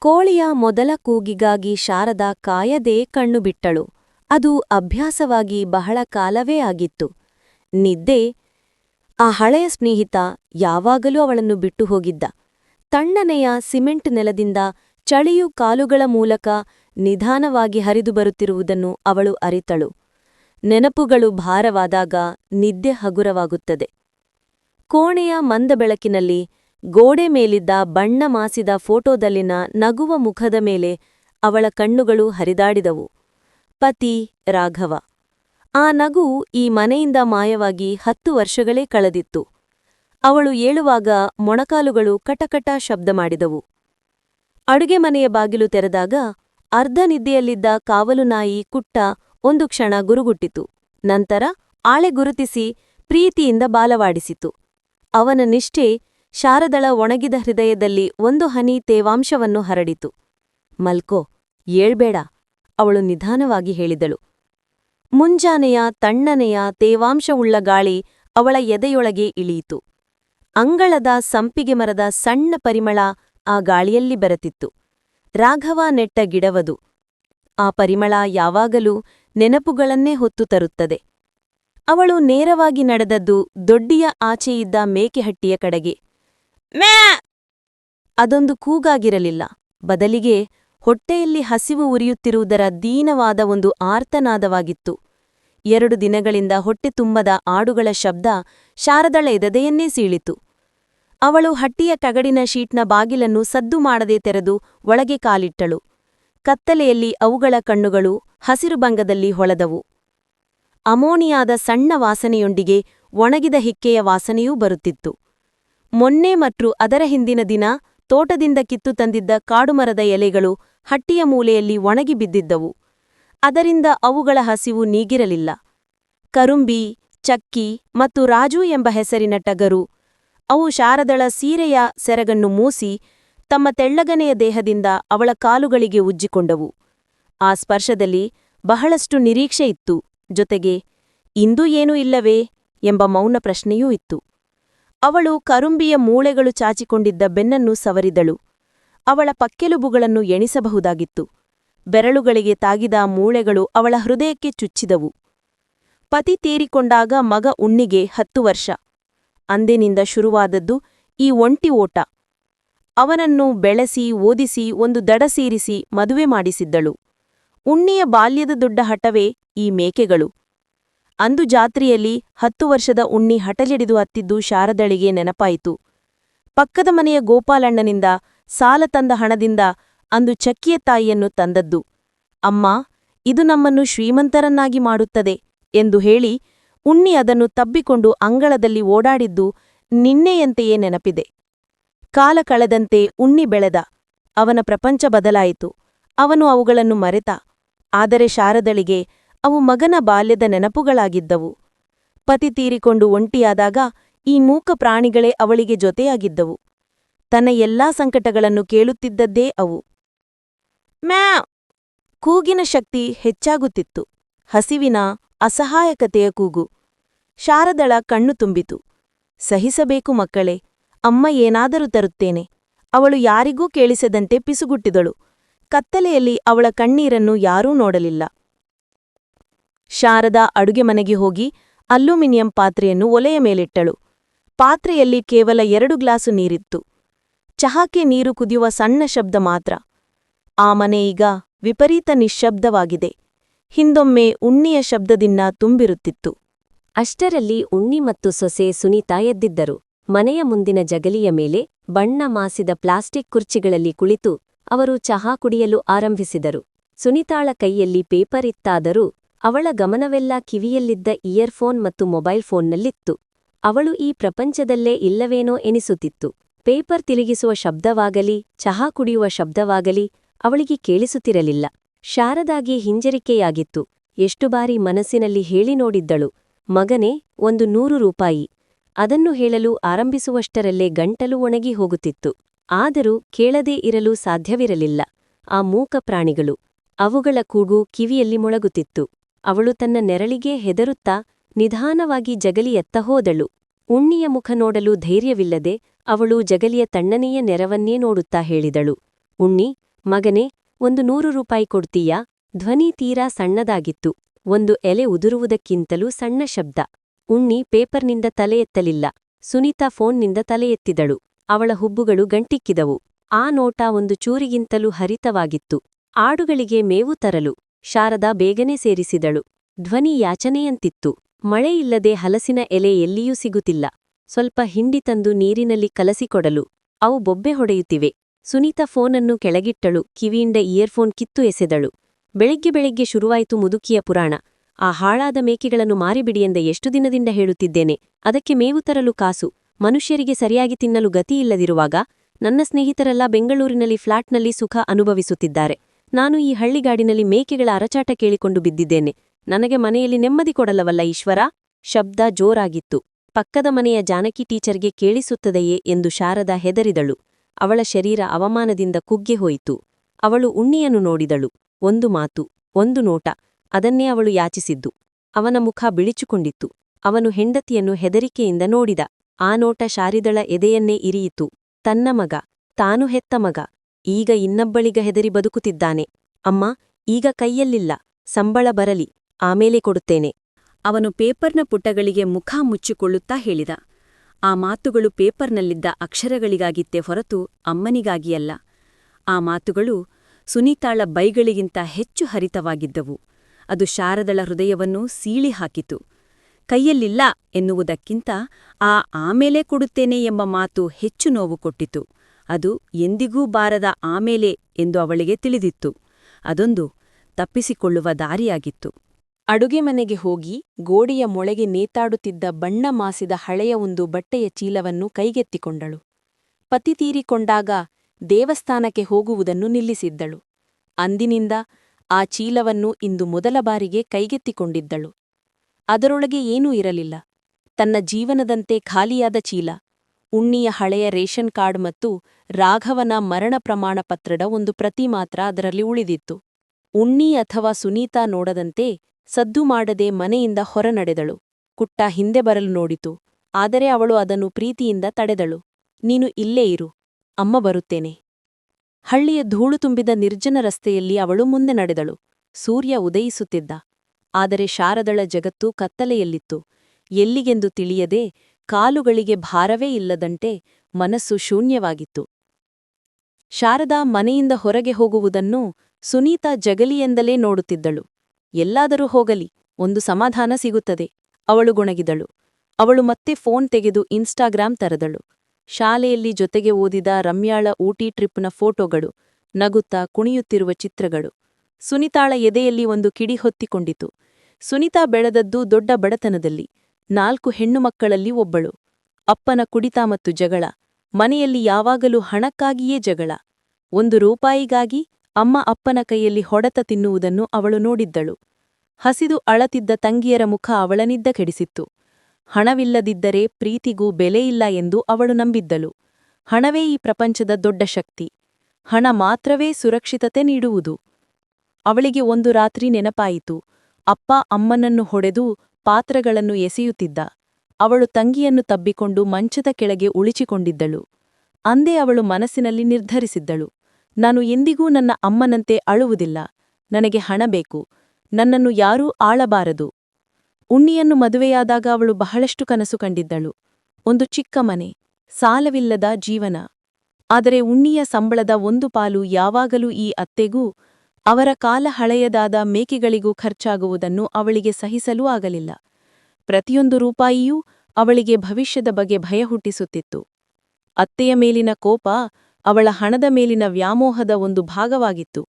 ಕೋಳಿಯ ಮೊದಲ ಕೂಗಿಗಾಗಿ ಶಾರದಾ ಕಾಯದೇ ಕಣ್ಣು ಬಿಟ್ಟಳು ಅದು ಅಭ್ಯಾಸವಾಗಿ ಬಹಳ ಕಾಲವೇ ಆಗಿತ್ತು. ನಿದ್ದೆ, ಆ ಹಳೆಯ ಸ್ನೇಹಿತ ಯಾವಾಗಲೂ ಅವಳನ್ನು ಬಿಟ್ಟು ಹೋಗಿದ್ದ. ತಣ್ಣನೆಯ ಸಿಮೆಂಟ್ ನೆಲದಿಂದ ಚಳಿಯು ಕಾಲುಗಳ ಮೂಲಕ ನಿಧಾನವಾಗಿ ಹರಿದು ಬರುತ್ತಿರುವುದನ್ನು ಅವಳು ಅರಿತಳು. ನೆನಪುಗಳು ಭಾರವಾದಾಗ ನಿದ್ದೆ ಹಗುರವಾಗುತ್ತದೆ. ಕೋಣೆಯ ಮಂದ ಬೆಳಕಿನಲ್ಲಿ ಗೋಡೆ ಮೇಲಿದ್ದ ಬಣ್ಣ ಮಾಸಿದ ಫೋಟೋದಲ್ಲಿನ ನಗುವ ಮುಖದ ಮೇಲೆ ಅವಳ ಕಣ್ಣುಗಳು ಹರಿದಾಡಿದವು. ಪತಿ, ರಾಘವ. ಆ ನಗು ಈ ಮನೆಯಿಂದ ಮಾಯವಾಗಿ ಹತ್ತು ವರ್ಷಗಳೇ ಕಳೆದಿತ್ತು. ಅವಳು ಏಳುವಾಗ ಮೊಣಕಾಲುಗಳು ಕಟಕಟ ಶಬ್ದ ಮಾಡಿದವು. ಅಡುಗೆ ಮನೆಯ ಬಾಗಿಲು ತೆರೆದಾಗ ಅರ್ಧ ನಿದ್ದೆಯಲ್ಲಿದ್ದ ಕಾವಲು ನಾಯಿ ಕುಟ್ಟ ಒಂದು ಕ್ಷಣ ಗುರುಗುಟ್ಟಿತು. ನಂತರ ಆಳೆ ಗುರುತಿಸಿ ಪ್ರೀತಿಯಿಂದ ಬಾಲವಾಡಿಸಿತು. ಅವನ ನಿಷ್ಠೆ ಶಾರದಳ ಒಣಗಿದ ಹೃದಯದಲ್ಲಿ ಒಂದು ಹನಿ ತೇವಾಂಶವನ್ನು ಹರಡಿತು. ಮಲ್ಕೋ, ಏಳ್ಬೇಡ, ಅವಳು ನಿಧಾನವಾಗಿ ಹೇಳಿದಳು. ಮುಂಜಾನೆಯ ತಣ್ಣನೆಯ ತೇವಾಂಶವುಳ್ಳ ಗಾಳಿ ಅವಳ ಎದೆಯೊಳಗೆ ಇಳಿಯಿತು. ಅಂಗಳದ ಸಂಪಿಗೆ ಮರದ ಸಣ್ಣ ಪರಿಮಳ ಆ ಗಾಳಿಯಲ್ಲಿ ಬರತಿತ್ತು. ರಾಘವ ನೆಟ್ಟ ಗಿಡವದು. ಆ ಪರಿಮಳ ಯಾವಾಗಲೂ ನೆನಪುಗಳನ್ನೇ ಹೊತ್ತು ತರುತ್ತದೆ. ಅವಳು ನೇರವಾಗಿ ನಡೆದದ್ದು ದೊಡ್ಡಿಯ ಆಚೆಯಿದ್ದ ಮೇಕೆಹಟ್ಟಿಯ ಕಡೆಗೆ. ಮ್ಯಾ. ಅದೊಂದು ಕೂಗಾಗಿರಲಿಲ್ಲ. ಬದಲಿಗೆ ಹೊಟ್ಟೆಯಲ್ಲಿ ಹಸಿವು ಉರಿಯುತ್ತಿರುವುದರ ದೀನವಾದ ಒಂದು ಆರ್ತನಾದವಾಗಿತ್ತು. ಎರಡು ದಿನಗಳಿಂದ ಹೊಟ್ಟೆ ತುಂಬದ ಆಡುಗಳ ಶಬ್ದ ಶಾರದಳ ಎದೆಯನ್ನೇ ಸೀಳಿತು. ಅವಳು ಹಟ್ಟಿಯ ಕಗಡಿನ ಶೀಟ್ನ ಬಾಗಿಲನ್ನು ಸದ್ದು ಮಾಡದೆ ತೆರೆದು ಒಳಗೆ ಕಾಲಿಟ್ಟಳು. ಕತ್ತಲೆಯಲ್ಲಿ ಅವುಗಳ ಕಣ್ಣುಗಳು ಹಸಿರು ಬಂಗದಲ್ಲಿ ಹೊಳೆದವು. ಅಮೋನಿಯಾದ ಸಣ್ಣ ವಾಸನೆಯೊಂದಿಗೆ ಒಣಗಿದ ಹಿಕ್ಕೆಯ ವಾಸನೆಯೂ ಬರುತ್ತಿತ್ತು. ಮೊನ್ನೆ ಮತ್ತು ಅದರ ಹಿಂದಿನ ದಿನ ತೋಟದಿಂದ ಕಿತ್ತು ತಂದಿದ್ದ ಕಾಡುಮರದ ಎಲೆಗಳು ಹಟ್ಟಿಯ ಮೂಲೆಯಲ್ಲಿ ಒಣಗಿ ಬಿದ್ದಿದ್ದವು. ಅದರಿಂದ ಅವುಗಳ ಹಸಿವು ನೀಗಿರಲಿಲ್ಲ. ಕರುಂಬಿ, ಚಕ್ಕಿ ಮತ್ತು ರಾಜು ಎಂಬ ಹೆಸರಿನ ಟಗರು, ಅವು ಶಾರದಳ ಸೀರೆಯ ಸೆರಗನ್ನು ಮೂಸಿ ತಮ್ಮ ತೆಳ್ಳಗನೆಯ ದೇಹದಿಂದ ಅವಳ ಕಾಲುಗಳಿಗೆ ಉಜ್ಜಿಕೊಂಡವು. ಆ ಸ್ಪರ್ಶದಲ್ಲಿ ಬಹಳಷ್ಟು ನಿರೀಕ್ಷೆ ಇತ್ತು. ಜೊತೆಗೆ, ಇಂದು ಏನೂ ಇಲ್ಲವೇ? ಎಂಬ ಮೌನ ಪ್ರಶ್ನೆಯೂ ಇತ್ತು. ಅವಳು ಕರುಂಬಿಯ ಮೂಳೆಗಳು ಚಾಚಿಕೊಂಡಿದ್ದ ಬೆನ್ನನ್ನು ಸವರಿದಳು. ಅವಳ ಪಕ್ಕೆಲುಬುಗಳನ್ನು ಎಣಿಸಬಹುದಾಗಿತ್ತು. ಬೆರಳುಗಳಿಗೆ ತಾಗಿದ ಮೂಳೆಗಳು ಅವಳ ಹೃದಯಕ್ಕೆ ಚುಚ್ಚಿದವು. ಪತಿ ತೀರಿಕೊಂಡಾಗ ಮಗ ಉಣ್ಣಿಗೆ ಹತ್ತು ವರ್ಷ. ಅಂದಿನಿಂದ ಶುರುವಾದದ್ದು ಈ ಒಂಟಿ ಓಟ. ಅವನನ್ನು ಬೆಳೆಸಿ, ಓದಿಸಿ, ಒಂದು ದಡ ಸೇರಿಸಿ ಮದುವೆ ಮಾಡಿಸಿದ್ದಳು. ಉಣ್ಣಿಯ ಬಾಲ್ಯದ ದೊಡ್ಡ ಹಠವೇ ಈ ಮೇಕೆಗಳು. ಅಂದು ಜಾತ್ರೆಯಲ್ಲಿ ಹತ್ತು ವರ್ಷದ ಉಣ್ಣಿ ಹಟಲಿಡಿದು ಹತ್ತಿದ್ದು ಶಾರದಳಿಗೆ ನೆನಪಾಯಿತು. ಪಕ್ಕದ ಮನೆಯ ಗೋಪಾಲಣ್ಣನಿಂದ ಸಾಲ ತಂದ ಹಣದಿಂದ ಅಂದು ಚಕ್ಕಿಯ ತಾಯಿಯನ್ನು ತಂದದ್ದು. ಅಮ್ಮ, ಇದು ನಮ್ಮನ್ನು ಶ್ರೀಮಂತರನ್ನಾಗಿ ಮಾಡುತ್ತದೆ ಎಂದು ಹೇಳಿ ಉಣ್ಣಿ ಅದನ್ನು ತಬ್ಬಿಕೊಂಡು ಅಂಗಳದಲ್ಲಿ ಓಡಾಡಿದ್ದು ನಿನ್ನೆಯಂತೆಯೇ ನೆನಪಿದೆ. ಕಾಲ ಕಳೆದಂತೆ ಉಣ್ಣಿ ಬೆಳೆದ. ಅವನ ಪ್ರಪಂಚ ಬದಲಾಯಿತು. ಅವನು ಅವುಗಳನ್ನು ಮರೆತ. ಆದರೆ ಶಾರದಳಿಗೆ ಅವು ಮಗನ ಬಾಲ್ಯದ ನೆನಪುಗಳಾಗಿದ್ದವು. ಪತಿ ತೀರಿಕೊಂಡು ಒಂಟಿಯಾದಾಗ ಈ ಮೂಕ ಪ್ರಾಣಿಗಳೇ ಅವಳಿಗೆ ಜೊತೆಯಾಗಿದ್ದವು. ತನ್ನ ಎಲ್ಲಾ ಸಂಕಟಗಳನ್ನು ಕೇಳುತ್ತಿದ್ದದ್ದೇ ಅವು. ಮ್ಯಾ ಕೂಗಿನ ಶಕ್ತಿ ಹೆಚ್ಚಾಗುತ್ತಿತ್ತು. ಹಸಿವಿನ ಅಸಹಾಯಕತೆಯ ಕೂಗು. ಶಾರದಳ ಕಣ್ಣು ತುಂಬಿತು. ಸಹಿಸಬೇಕು ಮಕ್ಕಳೇ, ಅಮ್ಮ ಏನಾದರೂ ತರುತ್ತೇನೆ. ಅವಳು ಯಾರಿಗೂ ಕೇಳಿಸದಂತೆ ಪಿಸುಗುಟ್ಟಿದಳು. ಕತ್ತಲೆಯಲ್ಲಿ ಅವಳ ಕಣ್ಣೀರನ್ನು ಯಾರೂ ನೋಡಲಿಲ್ಲ. ಶಾರದಾ ಅಡುಗೆ ಮನೆಗೆ ಹೋಗಿ ಅಲ್ಯೂಮಿನಿಯಂ ಪಾತ್ರೆಯನ್ನು ಒಲೆಯ ಮೇಲಿಟ್ಟಳು. ಪಾತ್ರೆಯಲ್ಲಿ ಕೇವಲ ಎರಡು ಗ್ಲಾಸು ನೀರಿತ್ತು. ಚಹಾಕ್ಕೆ ನೀರು ಕುದಿಯುವ ಸಣ್ಣ ಶಬ್ದ ಮಾತ್ರ. ಆ ಮನೆ ಈಗ ವಿಪರೀತ ನಿಶ್ಶಬ್ದವಾಗಿದೆ. ಹಿಂದೊಮ್ಮೆ ಉಣ್ಣಿಯ ಶಬ್ದದಿಂದ ತುಂಬಿರುತ್ತಿತ್ತು. ಅಷ್ಟರಲ್ಲಿ ಉಣ್ಣಿ ಮತ್ತು ಸೊಸೆ ಸುನೀತಾ ಎದ್ದಿದ್ದರು. ಮನೆಯ ಮುಂದಿನ ಜಗಲಿಯ ಮೇಲೆ ಬಣ್ಣ ಮಾಸಿದ ಪ್ಲಾಸ್ಟಿಕ್ ಕುರ್ಚಿಗಳಲ್ಲಿ ಕುಳಿತು ಅವರು ಚಹಾ ಕುಡಿಯಲು ಆರಂಭಿಸಿದರು. ಸುನಿತಾಳ ಕೈಯಲ್ಲಿ ಪೇಪರ್ ಇತ್ತಾದರೂ ಅವಳ ಗಮನವೆಲ್ಲ ಕಿವಿಯಲ್ಲಿದ್ದ ಇಯರ್ಫೋನ್ ಮತ್ತು ಮೊಬೈಲ್ ಫೋನ್ನಲ್ಲಿತ್ತು. ಅವಳು ಈ ಪ್ರಪಂಚದಲ್ಲೇ ಇಲ್ಲವೇನೋ ಎನಿಸುತ್ತಿತ್ತು. ಪೇಪರ್ ತಿರುಗಿಸುವ ಶಬ್ದವಾಗಲಿ, ಚಹಾ ಕುಡಿಯುವ ಶಬ್ದವಾಗಲಿ, ಅವಳಿಗೆ ಕೇಳಿಸುತ್ತಿರಲಿಲ್ಲ. ಶಾರದಾಗಿ ಹಿಂಜರಿಕೆಯಾಗಿತ್ತು. ಎಷ್ಟು ಬಾರಿ ಮನಸ್ಸಿನಲ್ಲಿ ಹೇಳಿ ನೋಡಿದ್ದಳು. ಮಗನೇ, ಒಂದು ನೂರು ರೂಪಾಯಿ. ಅದನ್ನು ಹೇಳಲು ಆರಂಭಿಸುವಷ್ಟರಲ್ಲೇ ಗಂಟಲು ಒಣಗಿ ಹೋಗುತ್ತಿತ್ತು. ಆದರೂ ಕೇಳದೇ ಇರಲು ಸಾಧ್ಯವಿರಲಿಲ್ಲ. ಆ ಮೂಕ ಪ್ರಾಣಿಗಳು. ಅವುಗಳ ಕೂಗು ಕಿವಿಯಲ್ಲಿ ಮೊಳಗುತ್ತಿತ್ತು. ಅವಳು ತನ್ನ ನೆರಳಿಗೆ ಹೆದರುತ್ತಾ ನಿಧಾನವಾಗಿ ಜಗಲಿಯತ್ತ ಹೋದಳು. ಉಣ್ಣಿಯ ಮುಖ ನೋಡಲು ಧೈರ್ಯವಿಲ್ಲದೆ ಅವಳು ಜಗಲಿಯ ತಣ್ಣನೆಯ ನೆರವನ್ನೇ ನೋಡುತ್ತಾ ಹೇಳಿದಳು. ಉಣ್ಣಿ, ಮಗನೇ, ಒಂದು ನೂರು ರೂಪಾಯಿ ಕೊಡ್ತೀಯಾ? ಧ್ವನಿ ತೀರಾ ಸಣ್ಣದಾಗಿತ್ತು. ಒಂದು ಎಲೆ ಉದುರುವುದಕ್ಕಿಂತಲೂ ಸಣ್ಣ ಶಬ್ದ. ಉಣ್ಣಿ ಪೇಪರ್ನಿಂದ ತಲೆ ಎತ್ತಲಿಲ್ಲ. ಸುನೀತಾ ಫೋನ್ನಿಂದ ತಲೆ ಎತ್ತಿದಳು. ಅವಳ ಹುಬ್ಬುಗಳು ಗಂಟಿಕ್ಕಿದವು. ಆ ನೋಟ ಒಂದು ಚೂರಿಗಿಂತಲೂ ಹರಿತವಾಗಿತ್ತು. ಆಡುಗಳಿಗೆ ಮೇವು ತರಲು. ಶಾರದಾ ಬೇಗನೆ ಸೇರಿಸಿದಳು. ಧ್ವನಿ ಯಾಚನೆಯಂತಿತ್ತು. ಮಳೆಯಿಲ್ಲದೆ ಹಲಸಿನ ಎಲೆ ಎಲ್ಲಿಯೂ ಸಿಗುತ್ತಿಲ್ಲ. ಸ್ವಲ್ಪ ಹಿಂಡಿ ತಂದು ನೀರಿನಲ್ಲಿ ಕಲಸಿಕೊಡಲು ಅವು ಬೊಬ್ಬೆ ಹೊಡೆಯುತ್ತಿವೆ. ಸುನೀತಾ ಫೋನನ್ನು ಕೆಳಗಿಟ್ಟಳು. ಕಿವಿಯಿಂದ ಇಯರ್ಫೋನ್ ಕಿತ್ತು ಎಸೆದಳು. ಬೆಳಿಗ್ಗೆ ಬೆಳಿಗ್ಗೆ ಶುರುವಾಯಿತು ಮುದುಕಿಯ ಪುರಾಣ. ಆ ಹಾಳಾದ ಮೇಕೆಗಳನ್ನು ಮಾರಿಬಿಡಿ ಎಂದ ಎಷ್ಟು ದಿನದಿಂದ ಹೇಳುತ್ತಿದ್ದೇನೆ. ಅದಕ್ಕೆ ಮೇವು ತರಲು ಕಾಸು. ಮನುಷ್ಯರಿಗೆ ಸರಿಯಾಗಿ ತಿನ್ನಲು ಗತಿಯಿಲ್ಲದಿರುವಾಗ ನನ್ನ ಸ್ನೇಹಿತರೆಲ್ಲ ಬೆಂಗಳೂರಿನಲ್ಲಿ ಫ್ಲಾಟ್ನಲ್ಲಿ ಸುಖ ಅನುಭವಿಸುತ್ತಿದ್ದಾರೆ. ನಾನು ಈ ಹಳ್ಳಿಗಾಡಿನಲ್ಲಿ ಮೇಕೆಗಳ ಅರಚಾಟ ಕೇಳಿಕೊಂಡು ಬಿದ್ದಿದ್ದೇನೆ. ನನಗೆ ಮನೆಯಲ್ಲಿ ನೆಮ್ಮದಿ ಕೊಡಲವಲ್ಲ ಈಶ್ವರ? ಶಬ್ದ ಜೋರಾಗಿತ್ತು. ಪಕ್ಕದ ಮನೆಯ ಜಾನಕಿ ಟೀಚರ್ಗೆ ಕೇಳಿಸುತ್ತದೆಯೇ ಎಂದು ಶಾರದಾ ಹೆದರಿದಳು. ಅವಳ ಶರೀರ ಅವಮಾನದಿಂದ ಕುಗ್ಗೆ ಹೋಯಿತು. ಅವಳು ಉಣ್ಣಿಯನ್ನು ನೋಡಿದಳು. ಒಂದು ಮಾತು, ಒಂದು ನೋಟ, ಅದನ್ನೇ ಅವಳು ಯಾಚಿಸಿದ್ದು. ಅವನ ಮುಖ ಬಿಳಿಚುಕೊಂಡಿತ್ತು. ಅವನು ಹೆಂಡತಿಯನ್ನು ಹೆದರಿಕೆಯಿಂದ ನೋಡಿದ. ಆ ನೋಟ ಶಾರಿದಳ ಎದೆಯನ್ನೇ ಇರಿಯಿತು. ತನ್ನ ಮಗ, ತಾನು ಹೆತ್ತ ಮಗ. ಈಗ ಇನ್ನೊಬ್ಬಳಿಗ ಹೆದರಿ ಬದುಕುತ್ತಿದ್ದಾನೆ. ಅಮ್ಮ, ಈಗ ಕೈಯಲ್ಲಿಲ್ಲ, ಸಂಬಳ ಬರಲಿ, ಆಮೇಲೆ ಕೊಡುತ್ತೇನೆ. ಅವನು ಪೇಪರ್ನ ಪುಟಗಳಿಗೆ ಮುಖ ಮುಚ್ಚಿಕೊಳ್ಳುತ್ತಾ ಹೇಳಿದ. ಆ ಮಾತುಗಳು ಪೇಪರ್ನಲ್ಲಿದ್ದ ಅಕ್ಷರಗಳಿಗಾಗಿತ್ತೇ ಹೊರತು ಅಮ್ಮನಿಗಾಗಿಯಲ್ಲ. ಆ ಮಾತುಗಳು ಸುನೀತಾಳ ಬೈಗಳಿಗಿಂತ ಹೆಚ್ಚು ಹರಿತವಾಗಿದ್ದವು. ಅದು ಶಾರದಳ ಹೃದಯವನ್ನು ಸೀಳಿ ಹಾಕಿತು. ಕೈಯಲ್ಲಿಲ್ಲ ಎನ್ನುವುದಕ್ಕಿಂತ ಆ ಆಮೇಲೆ ಕೊಡುತ್ತೇನೆ ಎಂಬ ಮಾತು ಹೆಚ್ಚು ನೋವು ಕೊಟ್ಟಿತು. ಅದು ಎಂದಿಗೂ ಬಾರದ ಆಮೇಲೆ ಎಂದು ಅವಳಿಗೆ ತಿಳಿದಿತ್ತು. ಅದೊಂದು ತಪ್ಪಿಸಿಕೊಳ್ಳುವ ದಾರಿಯಾಗಿತ್ತು. ಅಡುಗೆ ಮನೆಗೆ ಹೋಗಿ ಗೋಡೆಯ ಮೊಳೆಗೆ ನೇತಾಡುತ್ತಿದ್ದ ಬಣ್ಣ ಮಾಸಿದ ಹಳೆಯ ಒಂದು ಬಟ್ಟೆಯ ಚೀಲವನ್ನು ಕೈಗೆತ್ತಿಕೊಂಡಳು. ಪತಿ ತೀರಿಕೊಂಡಾಗ ದೇವಸ್ಥಾನಕ್ಕೆ ಹೋಗುವುದನ್ನು ನಿಲ್ಲಿಸಿದ್ದಳು. ಅಂದಿನಿಂದ ಆ ಚೀಲವನ್ನು ಇಂದು ಮೊದಲ ಬಾರಿಗೆ ಕೈಗೆತ್ತಿಕೊಂಡಿದ್ದಳು. ಅದರೊಳಗೆ ಏನೂ ಇರಲಿಲ್ಲ. ತನ್ನ ಜೀವನದಂತೆ ಖಾಲಿಯಾದ ಚೀಲ. ಉಣ್ಣಿಯ ಹಳೆಯ ರೇಷನ್ ಕಾರ್ಡ್ ಮತ್ತು ರಾಘವನ ಮರಣ ಪ್ರಮಾಣ ಪತ್ರದ ಒಂದು ಪ್ರತಿ ಮಾತ್ರ ಅದರಲ್ಲಿ ಉಳಿದಿತ್ತು. ಉಣ್ಣಿ ಅಥವಾ ಸುನೀತಾ ನೋಡದಂತೆ ಸದ್ದು ಮಾಡದೆ ಮನೆಯಿಂದ ಹೊರನಡೆದಳು. ಕುಟ್ಟ ಹಿಂದೆ ಬರಲು ನೋಡಿತು. ಆದರೆ ಅವಳು ಅದನ್ನು ಪ್ರೀತಿಯಿಂದ ತಡೆದಳು. ನೀನು ಇಲ್ಲೇ ಇರು. ಅಮ್ಮ ಬರುತ್ತೇನೆ. ಹಳ್ಳಿಯ ಧೂಳು ತುಂಬಿದ ನಿರ್ಜನ ರಸ್ತೆಯಲ್ಲಿ ಅವಳು ಮುಂದೆ ನಡೆದಳು. ಸೂರ್ಯ ಉದಯಿಸುತ್ತಿದ್ದ. ಆದರೆ ಶಾರದಳ ಜಗತ್ತು ಕತ್ತಲೆಯಲ್ಲಿತ್ತು. ಎಲ್ಲಿಗೆಂದು ತಿಳಿಯದೆ ಕಾಲುಗಳಿಗೆ ಭಾರವೇ ಇಲ್ಲದಂತೆ ಮನಸ್ಸು ಶೂನ್ಯವಾಗಿತ್ತು. ಶಾರದಾ ಮನೆಯಿಂದ ಹೊರಗೆ ಹೋಗುವುದನ್ನು ಸುನೀತಾ ಜಗಲಿಯೆಂದಲೇ ನೋಡುತ್ತಿದ್ದಳು. ಎಲ್ಲಾದರೂ ಹೋಗಲಿ, ಒಂದು ಸಮಾಧಾನ ಸಿಗುತ್ತದೆ, ಅವಳು ಗುಣಗಿದಳು. ಅವಳು ಮತ್ತೆ ಫೋನ್ ತೆಗೆದು ಇನ್ಸ್ಟಾಗ್ರಾಂ ತರದಳು. ಶಾಲೆಯಲ್ಲಿ ಜೊತೆಗೆ ಓದಿದ ರಮ್ಯಾಳ ಊಟಿ ಟ್ರಿಪ್ನ ಫೋಟೋಗಳು, ನಗುತ್ತಾ ಕುಣಿಯುತ್ತಿರುವ ಚಿತ್ರಗಳು. ಸುನಿತಾಳ ಎದೆಯಲ್ಲಿ ಒಂದು ಕಿಡಿ ಹೊತ್ತಿಕೊಂಡಿತು. ಸುನಿತಾ ಬೆಳೆದದ್ದು ದೊಡ್ಡ ಬಡತನದಲ್ಲಿ. ನಾಲ್ಕು ಹೆಣ್ಣು ಮಕ್ಕಳಲ್ಲಿ ಒಬ್ಬಳು. ಅಪ್ಪನ ಕುಡಿತ ಮತ್ತು ಜಗಳ. ಮನೆಯಲ್ಲಿ ಯಾವಾಗಲೂ ಹಣಕ್ಕಾಗಿಯೇ ಜಗಳ. ಒಂದು ರೂಪಾಯಿಗಾಗಿ ಅಮ್ಮ ಅಪ್ಪನ ಕೈಯಲ್ಲಿ ಹೊಡೆತ ತಿನ್ನುವುದನ್ನು ಅವಳು ನೋಡಿದ್ದಳು. ಹಸಿದು ಅಳತಿದ್ದ ತಂಗಿಯರ ಮುಖ ಅವಳನಿದ್ದ ಕೆಡಿಸಿತ್ತು. ಹಣವಿಲ್ಲದಿದ್ದರೆ ಪ್ರೀತಿಗೂ ಬೆಲೆಯಿಲ್ಲ ಎಂದು ಅವಳು ನಂಬಿದ್ದಳು. ಹಣವೇ ಈ ಪ್ರಪಂಚದ ದೊಡ್ಡ ಶಕ್ತಿ. ಹಣ ಮಾತ್ರವೇ ಸುರಕ್ಷಿತತೆ ನೀಡುವುದು. ಅವಳಿಗೆ ಒಂದು ರಾತ್ರಿ ನೆನಪಾಯಿತು. ಅಪ್ಪ ಅಮ್ಮನನ್ನು ಹೊಡೆದು ಪಾತ್ರಗಳನ್ನು ಎಸೆಯುತ್ತಿದ್ದ. ಅವಳು ತಂಗಿಯನ್ನು ತಬ್ಬಿಕೊಂಡು ಮಂಚದ ಕೆಳಗೆ ಉಳಿಸಿಕೊಂಡಿದ್ದಳು ಅಂದೇ ಅವಳು ಮನಸ್ಸಿನಲ್ಲಿ ನಿರ್ಧರಿಸಿದ್ದಳು. ನಾನು ಎಂದಿಗೂ ನನ್ನ ಅಮ್ಮನಂತೆ ಅಳುವುದಿಲ್ಲ. ನನಗೆ ಹಣ ಬೇಕು. ನನ್ನನ್ನು ಯಾರೂ ಆಳಬಾರದು. ಉಣ್ಣಿಯನ್ನು ಮದುವೆಯಾದಾಗ ಅವಳು ಬಹಳಷ್ಟು ಕನಸು ಕಂಡಿದ್ದಳು. ಒಂದು ಚಿಕ್ಕ ಮನೆ, ಸಾಲವಿಲ್ಲದ ಜೀವನ. ಆದರೆ ಉಣ್ಣಿಯ ಸಂಬಳದ ಒಂದು ಪಾಲು ಯಾವಾಗಲೂ ಈ ಅತ್ತೆಗೂ ಅವರ ಕಾಲ ಹಳೆಯದಾದ ಮೇಕೆಗಳಿಗೂ ಖರ್ಚಾಗುವುದನ್ನು ಅವಳಿಗೆ ಸಹಿಸಲೂ ಆಗಲಿಲ್ಲ. ಪ್ರತಿಯೊಂದು ರೂಪಾಯಿಯೂ ಅವಳಿಗೆ ಭವಿಷ್ಯದ ಬಗ್ಗೆ ಭಯ ಹುಟ್ಟಿಸುತ್ತಿತ್ತು. ಅತ್ತೆಯ ಮೇಲಿನ ಕೋಪ ಅವಳ ಹಣದ ಮೇಲಿನ ವ್ಯಾಮೋಹದ ಒಂದು ಭಾಗವಾಗಿತ್ತು.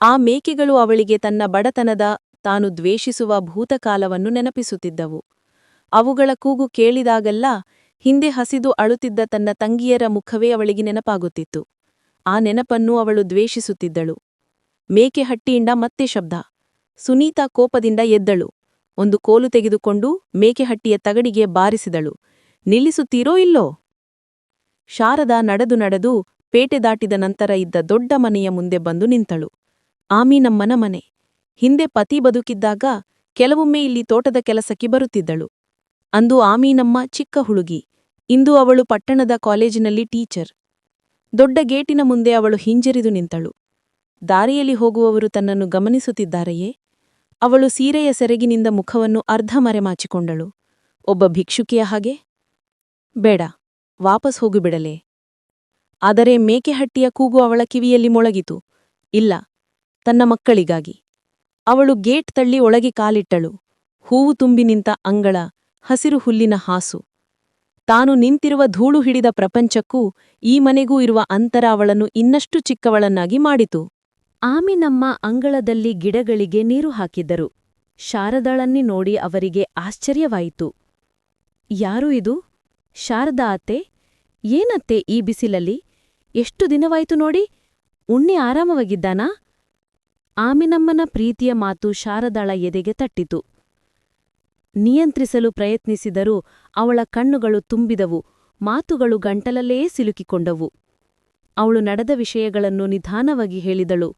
ಆ ಮೇಕೆಗಳು ಅವಳಿಗೆ ತನ್ನ ಬಡತನದ ತಾನು ದ್ವೇಷಿಸುವ ಭೂತಕಾಲವನ್ನು ನೆನಪಿಸುತ್ತಿದ್ದವು. ಅವುಗಳ ಕೂಗು ಕೇಳಿದಾಗಲ್ಲ ಹಿಂದೆ ಹಸಿದು ಅಳುತ್ತಿದ್ದ ತನ್ನ ತಂಗಿಯರ ಮುಖವೇ ಅವಳಿಗೆ ನೆನಪಾಗುತ್ತಿತ್ತು. ಆ ನೆನಪನ್ನು ಅವಳು ದ್ವೇಷಿಸುತ್ತಿದ್ದಳು. ಮೇಕೆ ಹಟ್ಟಿಯಿಂದ ಮತ್ತೆ ಶಬ್ದ. ಸುನೀತಾ ಕೋಪದಿಂದ ಎದ್ದಳು. ಒಂದು ಕೋಲು ತೆಗೆದುಕೊಂಡು ಮೇಕೆಹಟ್ಟಿಯ ತಗಡಿಗೆ ಬಾರಿಸಿದಳು. ನಿಲ್ಲಿಸುತ್ತೀರೋ ಇಲ್ಲೋ? ಶಾರದಾ ನಡೆದು ನಡೆದು ಪೇಟೆ ದಾಟಿದ ನಂತರ ಇದ್ದ ದೊಡ್ಡ ಮನೆಯ ಮುಂದೆ ಬಂದು ನಿಂತಳು. ಆಮೀನಮ್ಮನ ಮನೆ. ಹಿಂದೆ ಪತಿ ಬದುಕಿದ್ದಾಗ ಕೆಲವೊಮ್ಮೆ ಇಲ್ಲಿ ತೋಟದ ಕೆಲಸಕ್ಕೆ ಬರುತ್ತಿದ್ದಳು. ಅಂದು ಆಮೀನಮ್ಮ ಚಿಕ್ಕ ಹುಳುಗಿ ಇಂದು ಅವಳು ಪಟ್ಟಣದ ಕಾಲೇಜಿನಲ್ಲಿ ಟೀಚರ್. ದೊಡ್ಡ ಗೇಟಿನ ಮುಂದೆ ಅವಳು ಹಿಂಜರಿದು ನಿಂತಳು. ದಾರಿಯಲ್ಲಿ ಹೋಗುವವರು ತನ್ನನ್ನು ಗಮನಿಸುತ್ತಿದ್ದಾರೆಯೇ? ಅವಳು ಸೀರೆಯ ಸೆರಗಿನಿಂದ ಮುಖವನ್ನು ಅರ್ಧ ಮರೆಮಾಚಿಕೊಂಡಳು. ಒಬ್ಬ ಭಿಕ್ಷುಕಿಯ ಹಾಗೆ, ಬೇಡ, ವಾಪಸ್ ಹೋಗಿಬಿಡಲೇ. ಆದರೆ ಮೇಕೆಹಟ್ಟಿಯ ಕೂಗು ಅವಳ ಕಿವಿಯಲ್ಲಿ ಮೊಳಗಿತು. ಇಲ್ಲ, ತನ್ನ ಮಕ್ಕಳಿಗಾಗಿ. ಅವಳು ಗೇಟ್ ತಳ್ಳಿ ಒಳಗೆ ಕಾಲಿಟ್ಟಳು. ಹೂವು ತುಂಬಿ ನಿಂತ ಅಂಗಳ, ಹಸಿರು ಹುಲ್ಲಿನ ಹಾಸು. ತಾನು ನಿಂತಿರುವ ಧೂಳು ಹಿಡಿದ ಪ್ರಪಂಚಕ್ಕೂ ಈ ಮನೆಗೂ ಇರುವ ಅಂತರ ಅವಳನ್ನು ಇನ್ನಷ್ಟು ಚಿಕ್ಕವಳನ್ನಾಗಿ ಮಾಡಿತು. ಆಮಿನಮ್ಮ ಅಂಗಳದಲ್ಲಿ ಗಿಡಗಳಿಗೆ ನೀರು ಹಾಕಿದ್ದರು. ಶಾರದಾಳನ್ನಿ ನೋಡಿ ಅವರಿಗೆ ಆಶ್ಚರ್ಯವಾಯಿತು. ಯಾರು ಇದು? ಶಾರದಾ ಅತ್ತೆ? ಏನತ್ತೆ ಈ ಬಿಸಿಲಲ್ಲಿ? ಎಷ್ಟು ದಿನವಾಯಿತು ನೋಡಿ? ಉಣ್ಣಿ ಆರಾಮವಾಗಿದ್ದಾನಾ? ಆಮಿನಮ್ಮನ ಪ್ರೀತಿಯ ಮಾತು ಶಾರದಾಳ ಎದೆಗೆ ತಟ್ಟಿತು. ನಿಯಂತ್ರಿಸಲು ಪ್ರಯತ್ನಿಸಿದರೂ ಅವಳ ಕಣ್ಣುಗಳು ತುಂಬಿದವು, ಮಾತುಗಳು ಗಂಟಲಲ್ಲೇ ಸಿಲುಕಿಕೊಂಡವು. ಅವಳು ನಡೆದ ವಿಷಯಗಳನ್ನು ನಿಧಾನವಾಗಿ ಹೇಳಿದಳು.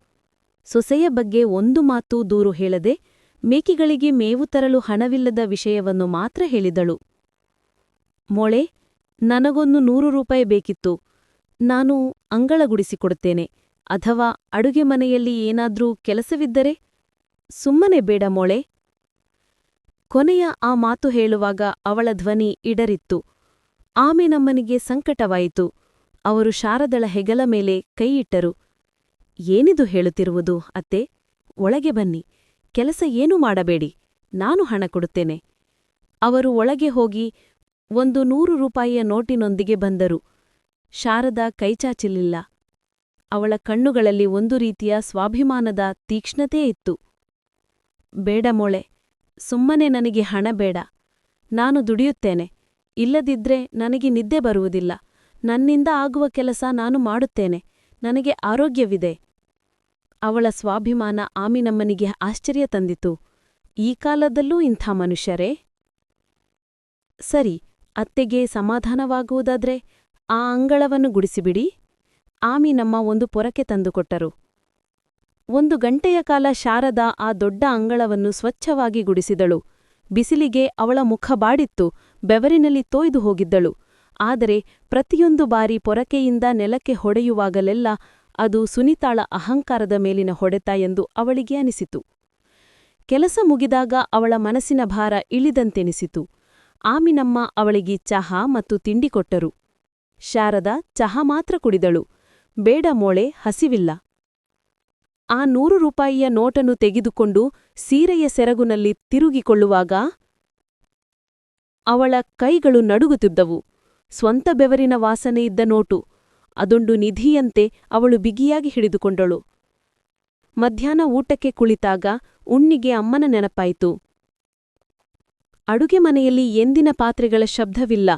ಸೊಸೆಯ ಬಗ್ಗೆ ಒಂದು ಮಾತು ದೂರು ಹೇಳದೆ ಮೇಕೆಗಳಿಗೆ ಮೇವು ತರಲು ಹಣವಿಲ್ಲದ ವಿಷಯವನ್ನು ಮಾತ್ರ ಹೇಳಿದಳು. ಮೊಳೆ, ನನಗೊಂದು ನೂರು ರೂಪಾಯಿ ಬೇಕಿತ್ತು. ನಾನು ಅಂಗಳಗುಡಿಸಿಕೊಡುತ್ತೇನೆ. ಅಥವಾ ಅಡುಗೆ ಮನೆಯಲ್ಲಿ ಏನಾದ್ರೂ ಕೆಲಸವಿದ್ದರೆ? ಸುಮ್ಮನೆ ಬೇಡ ಮೊಳೆ ಕೊನೆಯ ಆ ಮಾತು ಹೇಳುವಾಗ ಅವಳ ಧ್ವನಿ ಇಡರಿತ್ತು. ಆಮೆ ನಮ್ಮನಿಗೆ ಸಂಕಟವಾಯಿತು. ಅವರು ಶಾರದಳ ಹೆಗಲ ಮೇಲೆ ಕೈಯಿಟ್ಟರು ಏನಿದು ಹೇಳುತ್ತಿರುವುದು ಅತ್ತೆ? ಒಳಗೆ ಬನ್ನಿ. ಕೆಲಸ ಏನೂ ಮಾಡಬೇಡಿ. ನಾನು ಹಣ ಕೊಡುತ್ತೇನೆ. ಅವರು ಒಳಗೆ ಹೋಗಿ ಒಂದು ನೂರು ರೂಪಾಯಿಯ ನೋಟಿನೊಂದಿಗೆ ಬಂದರು. ಶಾರದಾ ಕೈಚಾಚಿಲಿಲ್ಲ. ಅವಳ ಕಣ್ಣುಗಳಲ್ಲಿ ಒಂದು ರೀತಿಯ ಸ್ವಾಭಿಮಾನದ ತೀಕ್ಷ್ಣತೆ ಇತ್ತು. ಬೇಡ ಮೊಳೆ, ಸುಮ್ಮನೆ ನನಗೆ ಹಣ ಬೇಡ. ನಾನು ದುಡಿಯುತ್ತೇನೆ. ಇಲ್ಲದಿದ್ರೆ ನನಗೆ ನಿದ್ದೆ ಬರುವುದಿಲ್ಲ. ನನ್ನಿಂದ ಆಗುವ ಕೆಲಸ ನಾನು ಮಾಡುತ್ತೇನೆ. ನನಗೆ ಆರೋಗ್ಯವಿದೆ. ಅವಳ ಸ್ವಾಭಿಮಾನ ಆಮಿನಮ್ಮನಿಗೆ ಆಶ್ಚರ್ಯ ತಂದಿತು. ಈ ಕಾಲದಲ್ಲೂ ಇಂಥ ಮನುಷ್ಯರೇ? ಸರಿ, ಅತ್ತೆಗೆ ಸಮಾಧಾನವಾಗುವುದಾದ್ರೆ ಆ ಅಂಗಳವನ್ನು ಗುಡಿಸಿಬಿಡಿ. ಆಮಿನಮ್ಮ ಒಂದು ಪೊರಕೆ ತಂದುಕೊಟ್ಟರು. ಒಂದು ಗಂಟೆಯ ಕಾಲ ಶಾರದಾ ಆ ದೊಡ್ಡ ಅಂಗಳವನ್ನು ಸ್ವಚ್ಛವಾಗಿ ಗುಡಿಸಿದಳು. ಬಿಸಿಲಿಗೆ ಅವಳ ಮುಖ ಬಾಡಿತ್ತು, ಬೆವರಿನಲ್ಲಿ ತೋಯ್ದು ಹೋಗಿದ್ದಳು. ಆದರೆ ಪ್ರತಿಯೊಂದು ಬಾರಿ ಪೊರಕೆಯಿಂದ ನೆಲಕ್ಕೆ ಹೊಡೆಯುವಾಗಲೆಲ್ಲ ಅದು ಸುನಿತಾಳ ಅಹಂಕಾರದ ಮೇಲಿನ ಹೊಡೆತ ಎಂದು ಅವಳಿಗೆ ಅನಿಸಿತು. ಕೆಲಸ ಮುಗಿದಾಗ ಅವಳ ಮನಸ್ಸಿನ ಭಾರ ಇಳಿದಂತೆನಿಸಿತು. ಆಮಿನಮ್ಮ ಅವಳಿಗೆ ಚಹಾ ಮತ್ತು ತಿಂಡಿ ಕೊಟ್ಟರು. ಶಾರದಾ, ಚಹಾ ಮಾತ್ರ ಕುಡಿದಳು. ಬೇಡ ಮೋಳೆ, ಹಸಿವಿಲ್ಲ. ಆ ನೂರು ರೂಪಾಯಿಯ ನೋಟನ್ನು ತೆಗೆದುಕೊಂಡು ಸೀರೆಯ ಸೆರಗುನಲ್ಲಿ ತಿರುಗಿಕೊಳ್ಳುವಾಗ ಅವಳ ಕೈಗಳು ನಡುಗುತ್ತಿದ್ದವು. ಸ್ವಂತ ಬೆವರಿನ ವಾಸನೆ ಇದ್ದ ನೋಟು. ಅದೊಂದು ನಿಧಿಯಂತೆ ಅವಳು ಬಿಗಿಯಾಗಿ ಹಿಡಿದುಕೊಂಡಳು. ಮಧ್ಯಾಹ್ನ ಊಟಕ್ಕೆ ಕುಳಿತಾಗ ಉಣ್ಣಿಗೆ ಅಮ್ಮನ ನೆನಪಾಯಿತು. ಅಡುಗೆ ಮನೆಯಲ್ಲಿ ಎಂದಿನ ಪಾತ್ರೆಗಳ ಶಬ್ದವಿಲ್ಲ.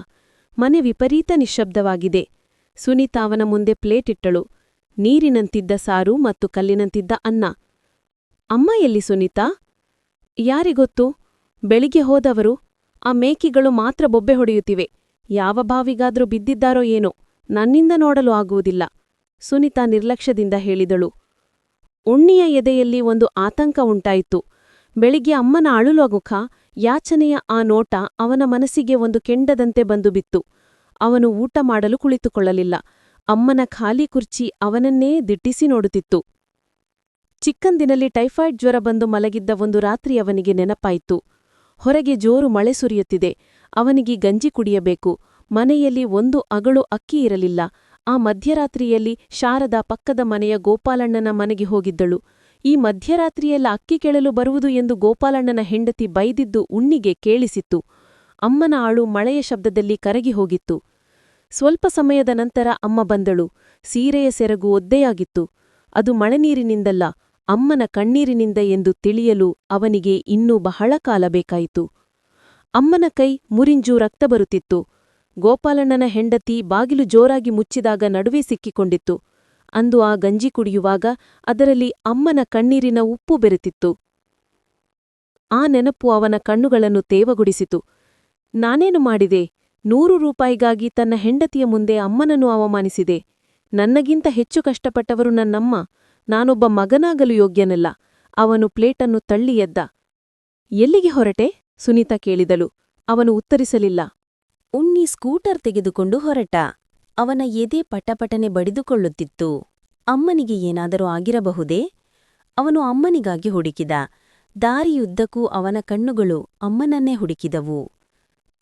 ಮನೆ ವಿಪರೀತ ನಿಶ್ಶಬ್ದವಾಗಿದೆ. ಸುನೀತಾ ಅವನ ಮುಂದೆ ಪ್ಲೇಟಿಟ್ಟಳು ನೀರಿನಂತಿದ್ದ ಸಾರು ಮತ್ತು ಕಲ್ಲಿನಂತಿದ್ದ ಅನ್ನ. ಅಮ್ಮ ಎಲ್ಲಿ ಸುನೀತಾ? ಯಾರಿಗೊತ್ತು? ಬೆಳಿಗ್ಗೆ ಹೋದವರು? ಆ ಮೇಕಿಗಳು ಮಾತ್ರ ಬೊಬ್ಬೆ ಹೊಡೆಯುತ್ತಿವೆ. ಯಾವ ಬಾವಿಗಾದ್ರೂ ಬಿದ್ದಿದ್ದಾರೋ ಏನೋ, ನನ್ನಿಂದ ನೋಡಲು ಆಗುವುದಿಲ್ಲ. ಸುನಿತಾ ನಿರ್ಲಕ್ಷ್ಯದಿಂದ ಹೇಳಿದಳು. ಉಣ್ಣಿಯ ಎದೆಯಲ್ಲಿ ಒಂದು ಆತಂಕ ಉಂಟಾಯಿತು. ಬೆಳಿಗ್ಗೆ ಅಮ್ಮನ ಅಳುಲ ಮುಖ ಯಾಚನೆಯ ಆ ನೋಟ ಅವನ ಮನಸ್ಸಿಗೆ ಒಂದು ಕೆಂಡದಂತೆ ಬಂದು ಬಿತ್ತು. ಅವನು ಊಟ ಮಾಡಲು ಕುಳಿತುಕೊಳ್ಳಲಿಲ್ಲ. ಅಮ್ಮನ ಖಾಲಿ ಕುರ್ಚಿ ಅವನನ್ನೇ ದಿಟ್ಟಿಸಿ ನೋಡುತ್ತಿತ್ತು. ಚಿಕ್ಕಂದಿನಲ್ಲಿ ಟೈಫಾಯ್ಡ್ ಜ್ವರ ಬಂದು ಮಲಗಿದ್ದ ಒಂದು ರಾತ್ರಿ ಅವನಿಗೆ ನೆನಪಾಯಿತು. ಹೊರಗೆ ಜೋರು ಮಳೆ ಸುರಿಯುತ್ತಿದೆ. ಅವನಿಗೆ ಗಂಜಿ ಕುಡಿಯಬೇಕು. ಮನೆಯಲ್ಲಿ ಒಂದು ಅಗಳು ಅಕ್ಕಿ ಇರಲಿಲ್ಲ. ಆ ಮಧ್ಯರಾತ್ರಿಯಲ್ಲಿ ಶಾರದ ಪಕ್ಕದ ಮನೆಯ ಗೋಪಾಲಣ್ಣನ ಮನೆಗೆ ಹೋಗಿದ್ದಳು. ಈ ಮಧ್ಯರಾತ್ರಿಯೆಲ್ಲ ಅಕ್ಕಿ ಕೇಳಲು ಬರುವುದು ಎಂದು ಗೋಪಾಲಣ್ಣನ ಹೆಂಡತಿ ಬೈದಿದ್ದು ಉಣ್ಣಿಗೆ ಕೇಳಿಸಿತ್ತು. ಅಮ್ಮನ ಆಳು ಮಳೆಯ ಶಬ್ದದಲ್ಲಿ ಕರಗಿ ಹೋಗಿತ್ತು. ಸ್ವಲ್ಪ ಸಮಯದ ನಂತರ ಅಮ್ಮ ಬಂದಳು. ಸೀರೆಯ ಸೆರಗು ಒದ್ದೆಯಾಗಿತ್ತು. ಅದು ಮಳೆನೀರಿನಿಂದಲ್ಲ. ಅಮ್ಮನ ಕಣ್ಣೀರಿನಿಂದ ಎಂದು ತಿಳಿಯಲು ಅವನಿಗೆ ಇನ್ನೂ ಬಹಳ ಕಾಲ ಬೇಕಾಯಿತು. ಅಮ್ಮನ ಕೈ ಮುರಿಂಜು ರಕ್ತ ಬರುತ್ತಿತ್ತು. ಗೋಪಾಲಣ್ಣನ ಹೆಂಡತಿ ಬಾಗಿಲು ಜೋರಾಗಿ ಮುಚ್ಚಿದಾಗ ನಡುವೆ ಸಿಕ್ಕಿಕೊಂಡಿತ್ತು. ಅಂದು ಆ ಗಂಜಿ ಕುಡಿಯುವಾಗ ಅದರಲ್ಲಿ ಅಮ್ಮನ ಕಣ್ಣೀರಿನ ಉಪ್ಪು ಬೆರೆತಿತ್ತು. ಆ ನೆನಪು ಅವನ ಕಣ್ಣುಗಳನ್ನು ತೇವಗೊಡಿಸಿತು. ನಾನೇನು ಮಾಡಿದೆ? ನೂರು ರೂಪಾಯಿಗಾಗಿ ತನ್ನ ಹೆಂಡತಿಯ ಮುಂದೆ ಅಮ್ಮನನ್ನು ಅವಮಾನಿಸಿದೆ. ನನ್ನಗಿಂತ ಹೆಚ್ಚು ಕಷ್ಟಪಟ್ಟವರು ನನ್ನಮ್ಮ. ನಾನೊಬ್ಬ ಮಗನಾಗಲು ಯೋಗ್ಯನಲ್ಲ. ಅವನು ಪ್ಲೇಟನ್ನು ತಳ್ಳಿ ಎದ್ದ. ಎಲ್ಲಿಗೆ ಹೊರಟೆ? ಸುನೀತಾ ಕೇಳಿದಳು. ಅವನು ಉತ್ತರಿಸಲಿಲ್ಲ. ಉಣ್ಣಿ ಸ್ಕೂಟರ್ ತೆಗೆದುಕೊಂಡು ಹೊರಟ. ಅವನ ಎದೆ ಪಟಪಟನೆ ಬಡಿದುಕೊಳ್ಳುತ್ತಿತ್ತು. ಅಮ್ಮನಿಗೆ ಏನಾದರೂ ಆಗಿರಬಹುದೇ? ಅವನು ಅಮ್ಮನಿಗಾಗಿ ಹುಡುಕಿದ. ದಾರಿಯುದ್ದಕ್ಕೂ ಅವನ ಕಣ್ಣುಗಳು ಅಮ್ಮನನ್ನೇ ಹುಡುಕಿದವು.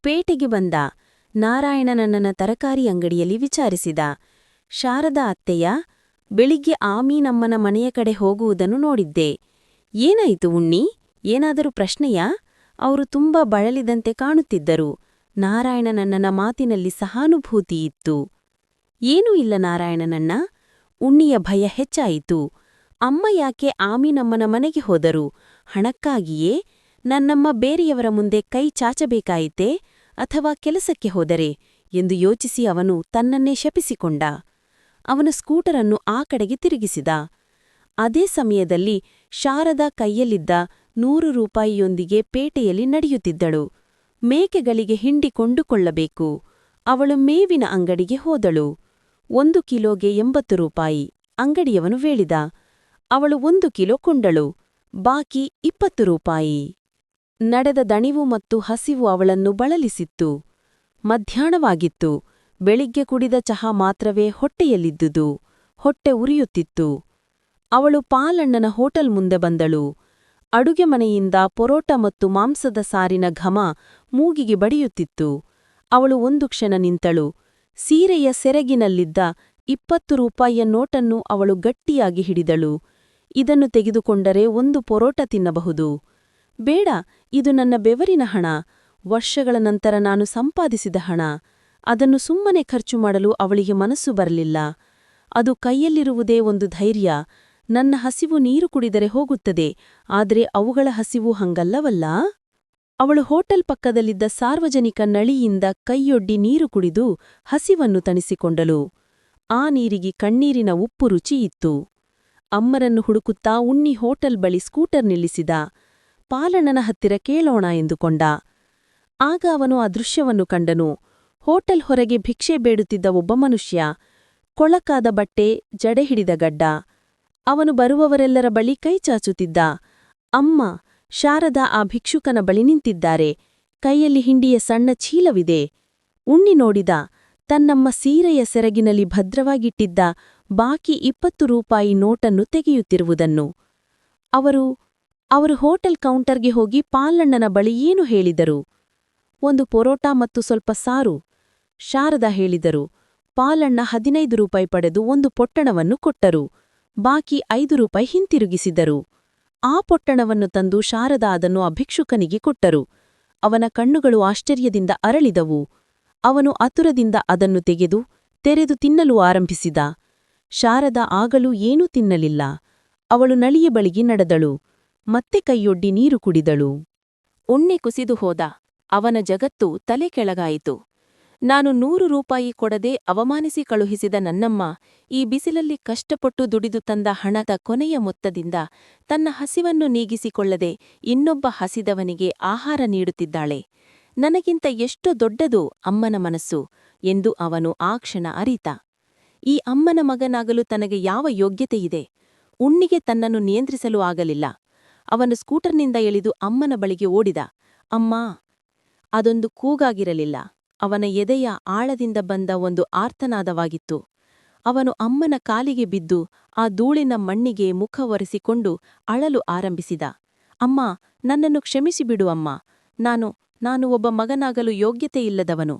ಪೇಟೆಗೆ ಬಂದ. ನಾರಾಯಣನನ್ನ ತರಕಾರಿ ಅಂಗಡಿಯಲ್ಲಿ ವಿಚಾರಿಸಿದ. ಶಾರದಾ ಅತ್ತೆಯ? ಬೆಳಿಗ್ಗೆ ಆಮೀನಮ್ಮನ ಮನೆಯ ಕಡೆ ಹೋಗುವುದನ್ನು ನೋಡಿದ್ದೆ. ಏನಾಯಿತು ಉಣ್ಣಿ? ಏನಾದರೂ ಪ್ರಶ್ನೆಯಾ? ಅವರು ತುಂಬಾ ಬಳಲಿದಂತೆ ಕಾಣುತ್ತಿದ್ದರು. ನಾರಾಯಣನಣ್ಣನ ಮಾತಿನಲ್ಲಿ ಸಹಾನುಭೂತಿ ಇತ್ತು. ಏನೂ ಇಲ್ಲ ನಾರಾಯಣನಣ್ಣ ಉಣ್ಣಿಯ ಭಯ ಹೆಚ್ಚಾಯಿತು. ಅಮ್ಮ ಯಾಕೆ ಆಮೀನಮ್ಮನ ಮನೆಗೆ ಹೋದರು? ಹಣಕ್ಕಾಗಿಯೇ? ನನ್ನಮ್ಮ ಬೇರೆಯವರ ಮುಂದೆ ಕೈ ಚಾಚಬೇಕಾಯಿತೆ? ಅಥವಾ ಕೆಲಸಕ್ಕೆ ಹೋದರೆ? ಎಂದು ಯೋಚಿಸಿ ಅವನು ತನ್ನನ್ನೇ ಶಪಿಸಿಕೊಂಡ. ಅವನ ಸ್ಕೂಟರನ್ನು ಆ ಕಡೆಗೆ ತಿರುಗಿಸಿದ. ಅದೇ ಸಮಯದಲ್ಲಿ ಶಾರದ ಕೈಯಲ್ಲಿದ್ದ ನೂರು ರೂಪಾಯಿಯೊಂದಿಗೆ ಪೇಟೆಯಲ್ಲಿ ನಡೆಯುತ್ತಿದ್ದಳು. ಮೇಕೆಗಳಿಗೆ ಹಿಂಡಿ ಕೊಂಡುಕೊಳ್ಳಬೇಕು. ಅವಳು ಮೇವಿನ ಅಂಗಡಿಗೆ ಹೋದಳು. ಒಂದು ಕಿಲೋಗೆ ಎಂಬತ್ತು ರೂಪಾಯಿ, ಅಂಗಡಿಯವನು ವೇಳಿದ ಅವಳು ಒಂದು ಕಿಲೋ ಕೊಂಡಳು, ಬಾಕಿ ಇಪ್ಪತ್ತು ರೂಪಾಯಿ. ನಡೆದ ದಣಿವು ಮತ್ತು ಹಸಿವು ಅವಳನ್ನು ಬಳಲಿಸಿತ್ತು. ಮಧ್ಯಾಹ್ನವಾಗಿತ್ತು. ಬೆಳಿಗ್ಗೆ ಕುಡಿದ ಚಹಾ ಮಾತ್ರವೇ ಹೊಟ್ಟೆಯಲ್ಲಿದ್ದುದು. ಹೊಟ್ಟೆ ಉರಿಯುತ್ತಿತ್ತು. ಅವಳು ಪಾಲಣ್ಣನ ಹೋಟೆಲ್ ಮುಂದೆ ಬಂದಳು. ಅಡುಗೆ ಮನೆಯಿಂದ ಪೊರೋಟ ಮತ್ತು ಮಾಂಸದ ಸಾರಿನ ಘಮ ಮೂಗಿಗೆ ಬಡಿಯುತ್ತಿತ್ತು. ಅವಳು ಒಂದು ಕ್ಷಣ ನಿಂತಳು. ಸೀರೆಯ ಸೆರಗಿನಲ್ಲಿದ್ದ ಇಪ್ಪತ್ತು ರೂಪಾಯಿಯ ನೋಟನ್ನು ಅವಳು ಗಟ್ಟಿಯಾಗಿ ಹಿಡಿದಳು. ಇದನ್ನು ತೆಗೆದುಕೊಂಡರೆ ಒಂದು ಪೊರೋಟ ತಿನ್ನಬಹುದು. ಬೇಡ, ಇದು ನನ್ನ ಬೆವರಿನ ಹಣ. ವರ್ಷಗಳ ನಂತರ ನಾನು ಸಂಪಾದಿಸಿದ ಹಣ. ಅದನ್ನು ಸುಮ್ಮನೆ ಖರ್ಚು ಮಾಡಲು ಅವಳಿಗೆ ಮನಸ್ಸು ಬರಲಿಲ್ಲ. ಅದು ಕೈಯಲ್ಲಿರುವುದೇ ಒಂದು ಧೈರ್ಯ. ನನ್ನ ಹಸಿವು ನೀರು ಕುಡಿದರೆ ಹೋಗುತ್ತದೆ, ಆದರೆ ಅವುಗಳ ಹಸಿವು ಹಂಗಲ್ಲವಲ್ಲ? ಅವಳು ಹೋಟೆಲ್ ಪಕ್ಕದಲ್ಲಿದ್ದ ಸಾರ್ವಜನಿಕ ನಳಿಯಿಂದ ಕೈಯೊಡ್ಡಿ ನೀರು ಕುಡಿದು ಹಸಿವನ್ನು ತಣಿಸಿಕೊಂಡಳು. ಆ ನೀರಿಗೆ ಕಣ್ಣೀರಿನ ಉಪ್ಪು ರುಚಿಯಿತ್ತು ಅಮ್ಮರನ್ನು ಹುಡುಕುತ್ತಾ ಉಣ್ಣಿ ಹೋಟೆಲ್ ಬಳಿ ಸ್ಕೂಟರ್ ನಿಲ್ಲಿಸಿದ. ಪಾಲಣನ ಹತ್ತಿರ ಕೇಳೋಣ ಎಂದುಕೊಂಡ. ಆಗ ಅವನು ಆ ದೃಶ್ಯವನ್ನು ಕಂಡನು. ಹೋಟೆಲ್ ಹೊರಗೆ ಭಿಕ್ಷೆ ಬೇಡುತ್ತಿದ್ದ ಒಬ್ಬ ಮನುಷ್ಯ ಕೊಳಕಾದ ಬಟ್ಟೆ, ಜಡೆ ಹಿಡಿದ ಗಡ್ಡ. ಅವನು ಬರುವವರೆಲ್ಲರ ಬಳಿ ಕೈ ಚಾಚುತ್ತಿದ್ದ. ಅಮ್ಮ, ಶಾರದಾ ಆ ಭಿಕ್ಷುಕನ ಬಳಿ ನಿಂತಿದ್ದಾರೆ. ಕೈಯಲ್ಲಿ ಹಿಂಡಿಯ ಸಣ್ಣ ಚೀಲವಿದೆ. ಉಣ್ಣಿ ನೋಡಿದ. ತನ್ನಮ್ಮ ಸೀರೆಯ ಸೆರಗಿನಲ್ಲಿ ಭದ್ರವಾಗಿಟ್ಟಿದ್ದ ಬಾಕಿ ಇಪ್ಪತ್ತು ರೂಪಾಯಿ ನೋಟನ್ನು ತೆಗೆಯುತ್ತಿರುವುದನ್ನು. ಅವರು ಅವರು ಹೋಟೆಲ್ ಕೌಂಟರ್ಗೆ ಹೋಗಿ ಪಾಲಣ್ಣನ ಬಳಿ ಏನು ಹೇಳಿದರು? ಒಂದು ಪೊರೋಟಾ ಮತ್ತು ಸ್ವಲ್ಪ ಸಾರು. ಶಾರದಾ ಹೇಳಿದರು. ಪಾಲಣ್ಣ ಹದಿನೈದು ರೂಪಾಯಿ ಪಡೆದು ಒಂದು ಪೊಟ್ಟಣವನ್ನು ಕೊಟ್ಟರು. ಬಾಕಿ ಐದು ರೂಪಾಯಿ ಹಿಂತಿರುಗಿಸಿದರು. ಆ ಪೊಟ್ಟಣವನ್ನು ತಂದು ಶಾರದಾ ಅದನ್ನು ಅಭಿಕ್ಷುಕನಿಗೆ ಕೊಟ್ಟರು. ಅವನ ಕಣ್ಣುಗಳು ಆಶ್ಚರ್ಯದಿಂದ ಅರಳಿದವು. ಅವನು ಅತುರದಿಂದ ಅದನ್ನು ತೆಗೆದು ತೆರೆದು ತಿನ್ನಲು ಆರಂಭಿಸಿದ. ಶಾರದಾ ಆಗಲೂ ಏನೂ ತಿನ್ನಲಿಲ್ಲ. ಅವಳು ನಳಿಯ ಬಳಿಗೆ ನಡೆದಳು. ಮತ್ತೆ ಕೈಯೊಡ್ಡಿ ನೀರು ಕುಡಿದಳು. ಉಣ್ಣೆ ಕುಸಿದು ಹೋದ. ಅವನ ಜಗತ್ತು ತಲೆ ಕೆಳಗಾಯಿತು. ನಾನು ನೂರು ರೂಪಾಯಿ ಕೊಡದೆ ಅವಮಾನಿಸಿ ಕಳುಹಿಸಿದ ನನ್ನಮ್ಮ ಈ ಬಿಸಿಲಲ್ಲಿ ಕಷ್ಟಪಟ್ಟು ದುಡಿದು ತಂದ ಹಣದ ಕೊನೆಯ ಮೊತ್ತದಿಂದ ತನ್ನ ಹಸಿವನ್ನು ನೀಗಿಸಿಕೊಳ್ಳದೆ ಇನ್ನೊಬ್ಬ ಹಸಿದವನಿಗೆ ಆಹಾರ ನೀಡುತ್ತಿದ್ದಾಳೆ. ನನಗಿಂತ ಎಷ್ಟು ದೊಡ್ಡದು ಅಮ್ಮನ ಮನಸ್ಸು ಎಂದು ಅವನು ಆ ಕ್ಷಣ ಅರಿತ. ಈ ಅಮ್ಮನ ಮಗನಾಗಲು ತನಗೆ ಯಾವ ಯೋಗ್ಯತೆಯಿದೆ ಉಣ್ಣಿಗೆ ತನ್ನನ್ನು ನಿಯಂತ್ರಿಸಲು ಆಗಲಿಲ್ಲ. ಅವನು ಸ್ಕೂಟರ್ನಿಂದ ಎಳಿದು ಅಮ್ಮನ ಬಳಿಗೆ ಓಡಿದ. ಅಮ್ಮಾ, ಅದೊಂದು ಕೂಗಾಗಿರಲಿಲ್ಲ. ಅವನ ಎದೆಯ ಆಳದಿಂದ ಬಂದ ಒಂದು ಆರ್ತನಾದವಾಗಿತ್ತು. ಅವನು ಅಮ್ಮನ ಕಾಲಿಗೆ ಬಿದ್ದು ಆ ಧೂಳಿನ ಮಣ್ಣಿಗೆ ಮುಖ ಒರೆಸಿಕೊಂಡು ಅಳಲು ಆರಂಭಿಸಿದ. ಅಮ್ಮ, ನನ್ನನ್ನು ಕ್ಷಮಿಸಿಬಿಡು ಅಮ್ಮ. ನಾನು ನಾನು ಒಬ್ಬ ಮಗನಾಗಲು ಯೋಗ್ಯತೆಯಿಲ್ಲದವನು.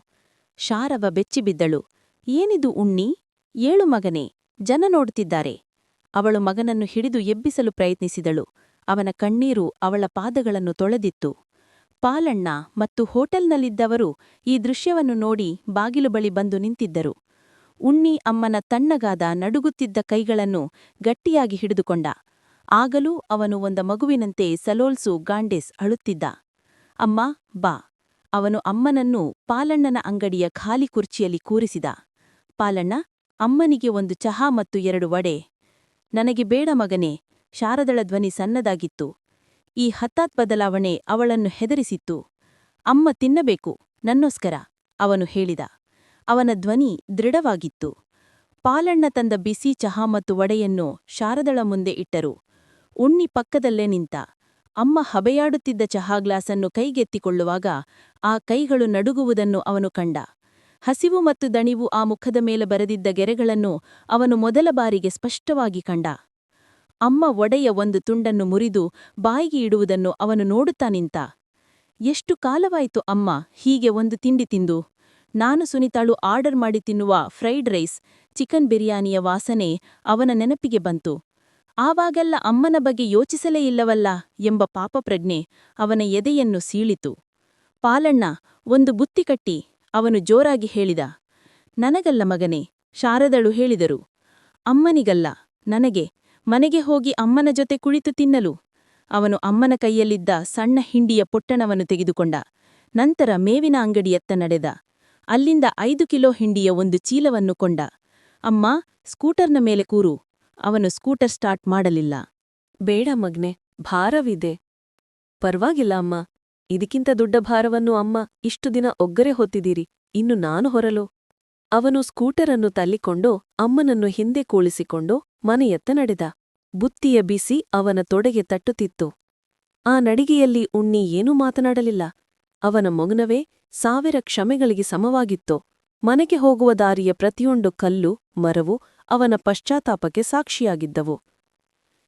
ಶಾರವ ಬೆಚ್ಚಿಬಿದ್ದಳು. ಏನಿದು ಉಣ್ಣಿ? ಏಳು ಮಗನೇ, ಜನ ನೋಡುತ್ತಿದ್ದಾರೆ ಅವಳು ಮಗನನ್ನು ಹಿಡಿದು ಎಬ್ಬಿಸಲು ಪ್ರಯತ್ನಿಸಿದಳು. ಅವನ ಕಣ್ಣೀರು ಅವಳ ಪಾದಗಳನ್ನು ತೊಳೆದಿತ್ತು. ಪಾಲಣ್ಣ ಮತ್ತು ಹೋಟೆಲ್ನಲ್ಲಿದ್ದವರು ಈ ದೃಶ್ಯವನ್ನು ನೋಡಿ ಬಾಗಿಲು ಬಳಿ ಬಂದು ನಿಂತಿದ್ದರು. ಉಣ್ಣಿ ಅಮ್ಮನ ತಣ್ಣಗಾದ ನಡುಗುತ್ತಿದ್ದ ಕೈಗಳನ್ನು ಗಟ್ಟಿಯಾಗಿ ಹಿಡಿದುಕೊಂಡ. ಆಗಲೂ ಅವನು ಒಂದ ಮಗುವಿನಂತೆ ಸಲೋಲ್ಸು ಗಾಂಡೇಸ್ ಅಳುತ್ತಿದ್ದ. ಅಮ್ಮ, ಬಾ. ಅವನು ಅಮ್ಮನನ್ನು ಪಾಲಣ್ಣನ ಅಂಗಡಿಯ ಖಾಲಿ ಕುರ್ಚಿಯಲ್ಲಿ ಕೂರಿಸಿದ. ಪಾಲಣ್ಣ, ಅಮ್ಮನಿಗೆ ಒಂದು ಚಹಾ ಮತ್ತು ಎರಡು ವಡೆ. ನನಗೆ ಬೇಡ ಮಗನೇ, ಶಾರದಳ ಧ್ವನಿ ಸಣ್ಣದಾಗಿತ್ತು. ಈ ಹತ್ತಾತ್ ಬದಲಾವಣೆ ಅವಳನ್ನು ಹೆದರಿಸಿತ್ತು. ಅಮ್ಮ ತಿನ್ನಬೇಕು, ನನ್ನೋಸ್ಕರ, ಅವನು ಹೇಳಿದ. ಅವನ ಧ್ವನಿ ದೃಢವಾಗಿತ್ತು. ಪಾಲಣ್ಣ ತಂದ ಬಿಸಿ ಚಹಾ ಮತ್ತು ವಡೆಯನ್ನು ಶಾರದಳ ಮುಂದೆ ಇಟ್ಟರು. ಉಣ್ಣಿ ಪಕ್ಕದಲ್ಲೇ ನಿಂತ. ಅಮ್ಮ ಹಬೆಯಾಡುತ್ತಿದ್ದ ಚಹಾ ಗ್ಲಾಸನ್ನು ಕೈಗೆತ್ತಿಕೊಳ್ಳುವಾಗ ಆ ಕೈಗಳು ನಡುಗುವುದನ್ನು ಅವನು ಕಂಡ. ಹಸಿವು ಮತ್ತು ದಣಿವು ಆ ಮುಖದ ಮೇಲೆ ಬರೆದಿದ್ದ ಗೆರೆಗಳನ್ನು ಅವನು ಮೊದಲ ಬಾರಿಗೆ ಸ್ಪಷ್ಟವಾಗಿ ಕಂಡ. ಅಮ್ಮ ಒಡೆಯ ಒಂದು ತುಂಡನ್ನು ಮುರಿದು ಬಾಯಿಗೆ ಇಡುವುದನ್ನು ಅವನು ನೋಡುತ್ತಾ ನಿಂತ. ಎಷ್ಟು ಕಾಲವಾಯಿತು ಅಮ್ಮ, ಹೀಗೆ ಒಂದು ತಿಂಡಿ ತಿಂದು. ನಾನು ಸುನಿತಾಳು ಆರ್ಡರ್ ಮಾಡಿ ತಿನ್ನುವ ಫ್ರೈಡ್ ರೈಸ್, ಚಿಕನ್ ಬಿರಿಯಾನಿಯ ವಾಸನೆ ಅವನ ನೆನಪಿಗೆ ಬಂತು. ಆವಾಗೆಲ್ಲ ಅಮ್ಮನ ಬಗ್ಗೆ ಯೋಚಿಸಲೇ ಇಲ್ಲವಲ್ಲ ಎಂಬ ಪಾಪಪ್ರಜ್ಞೆ ಅವನ ಎದೆಯನ್ನು ಸೀಳಿತು. ಪಾಲಣ್ಣ, ಒಂದು ಬುತ್ತಿ ಕಟ್ಟಿ, ಅವನು ಜೋರಾಗಿ ಹೇಳಿದ. ನನಗಲ್ಲ ಮಗನೇ, ಶಾರದಳು ಹೇಳಿದರು. ಅಮ್ಮನಿಗಲ್ಲ, ನನಗೆ. ಮನೆಗೆ ಹೋಗಿ ಅಮ್ಮನ ಜೊತೆ ಕುಳಿತು ತಿನ್ನಲು. ಅವನು ಅಮ್ಮನ ಕೈಯಲ್ಲಿದ್ದ ಸಣ್ಣ ಹಿಂಡಿಯ ಪೊಟ್ಟಣವನ್ನು ತೆಗೆದುಕೊಂಡ. ನಂತರ ಮೇವಿನ ಅಂಗಡಿಯತ್ತ ನಡೆದ. ಅಲ್ಲಿಂದ ಐದು ಕಿಲೋ ಹಿಂಡಿಯ ಒಂದು ಚೀಲವನ್ನು ಕೊಂಡ. ಅಮ್ಮ, ಸ್ಕೂಟರ್ನ ಮೇಲೆ ಕೂರು. ಅವನು ಸ್ಕೂಟರ್ ಸ್ಟಾರ್ಟ್ ಮಾಡಲಿಲ್ಲ. ಬೇಡ ಮಗ್ನೆ, ಭಾರವಿದೆ. ಪರ್ವಾಗಿಲ್ಲ ಅಮ್ಮ. ಇದಕ್ಕಿಂತ ದೊಡ್ಡ ಭಾರವನ್ನು ಅಮ್ಮ, ಇಷ್ಟು ದಿನ ಒಗ್ಗರೆ ಹೊತ್ತಿದ್ದೀರಿ. ಇನ್ನು ನಾನು ಹೊರಲು. ಅವನು ಸ್ಕೂಟರನ್ನು ತಳ್ಳಿಕೊಂಡು ಅಮ್ಮನನ್ನು ಹಿಂದೆ ಕೂಳಿಸಿಕೊಂಡು ಮನೆಯತ್ತ ನಡೆದ. ಬುತ್ತಿಯ ಬಿಸಿ ಅವನ ತೊಡೆಗೆ ತಟ್ಟುತ್ತಿತ್ತು. ಆ ನಡಿಗೆಯಲ್ಲಿ ಉಣ್ಣಿ ಏನೂ ಮಾತನಾಡಲಿಲ್ಲ. ಅವನ ಮೊಗ್ನವೇ ಸಾವಿರ ಕ್ಷಮೆಗಳಿಗೆ ಸಮವಾಗಿತ್ತು. ಮನೆಗೆ ಹೋಗುವ ದಾರಿಯ ಪ್ರತಿಯೊಂದು ಕಲ್ಲು, ಮರವು ಅವನ ಪಶ್ಚಾತ್ತಾಪಕ್ಕೆ ಸಾಕ್ಷಿಯಾಗಿದ್ದವು.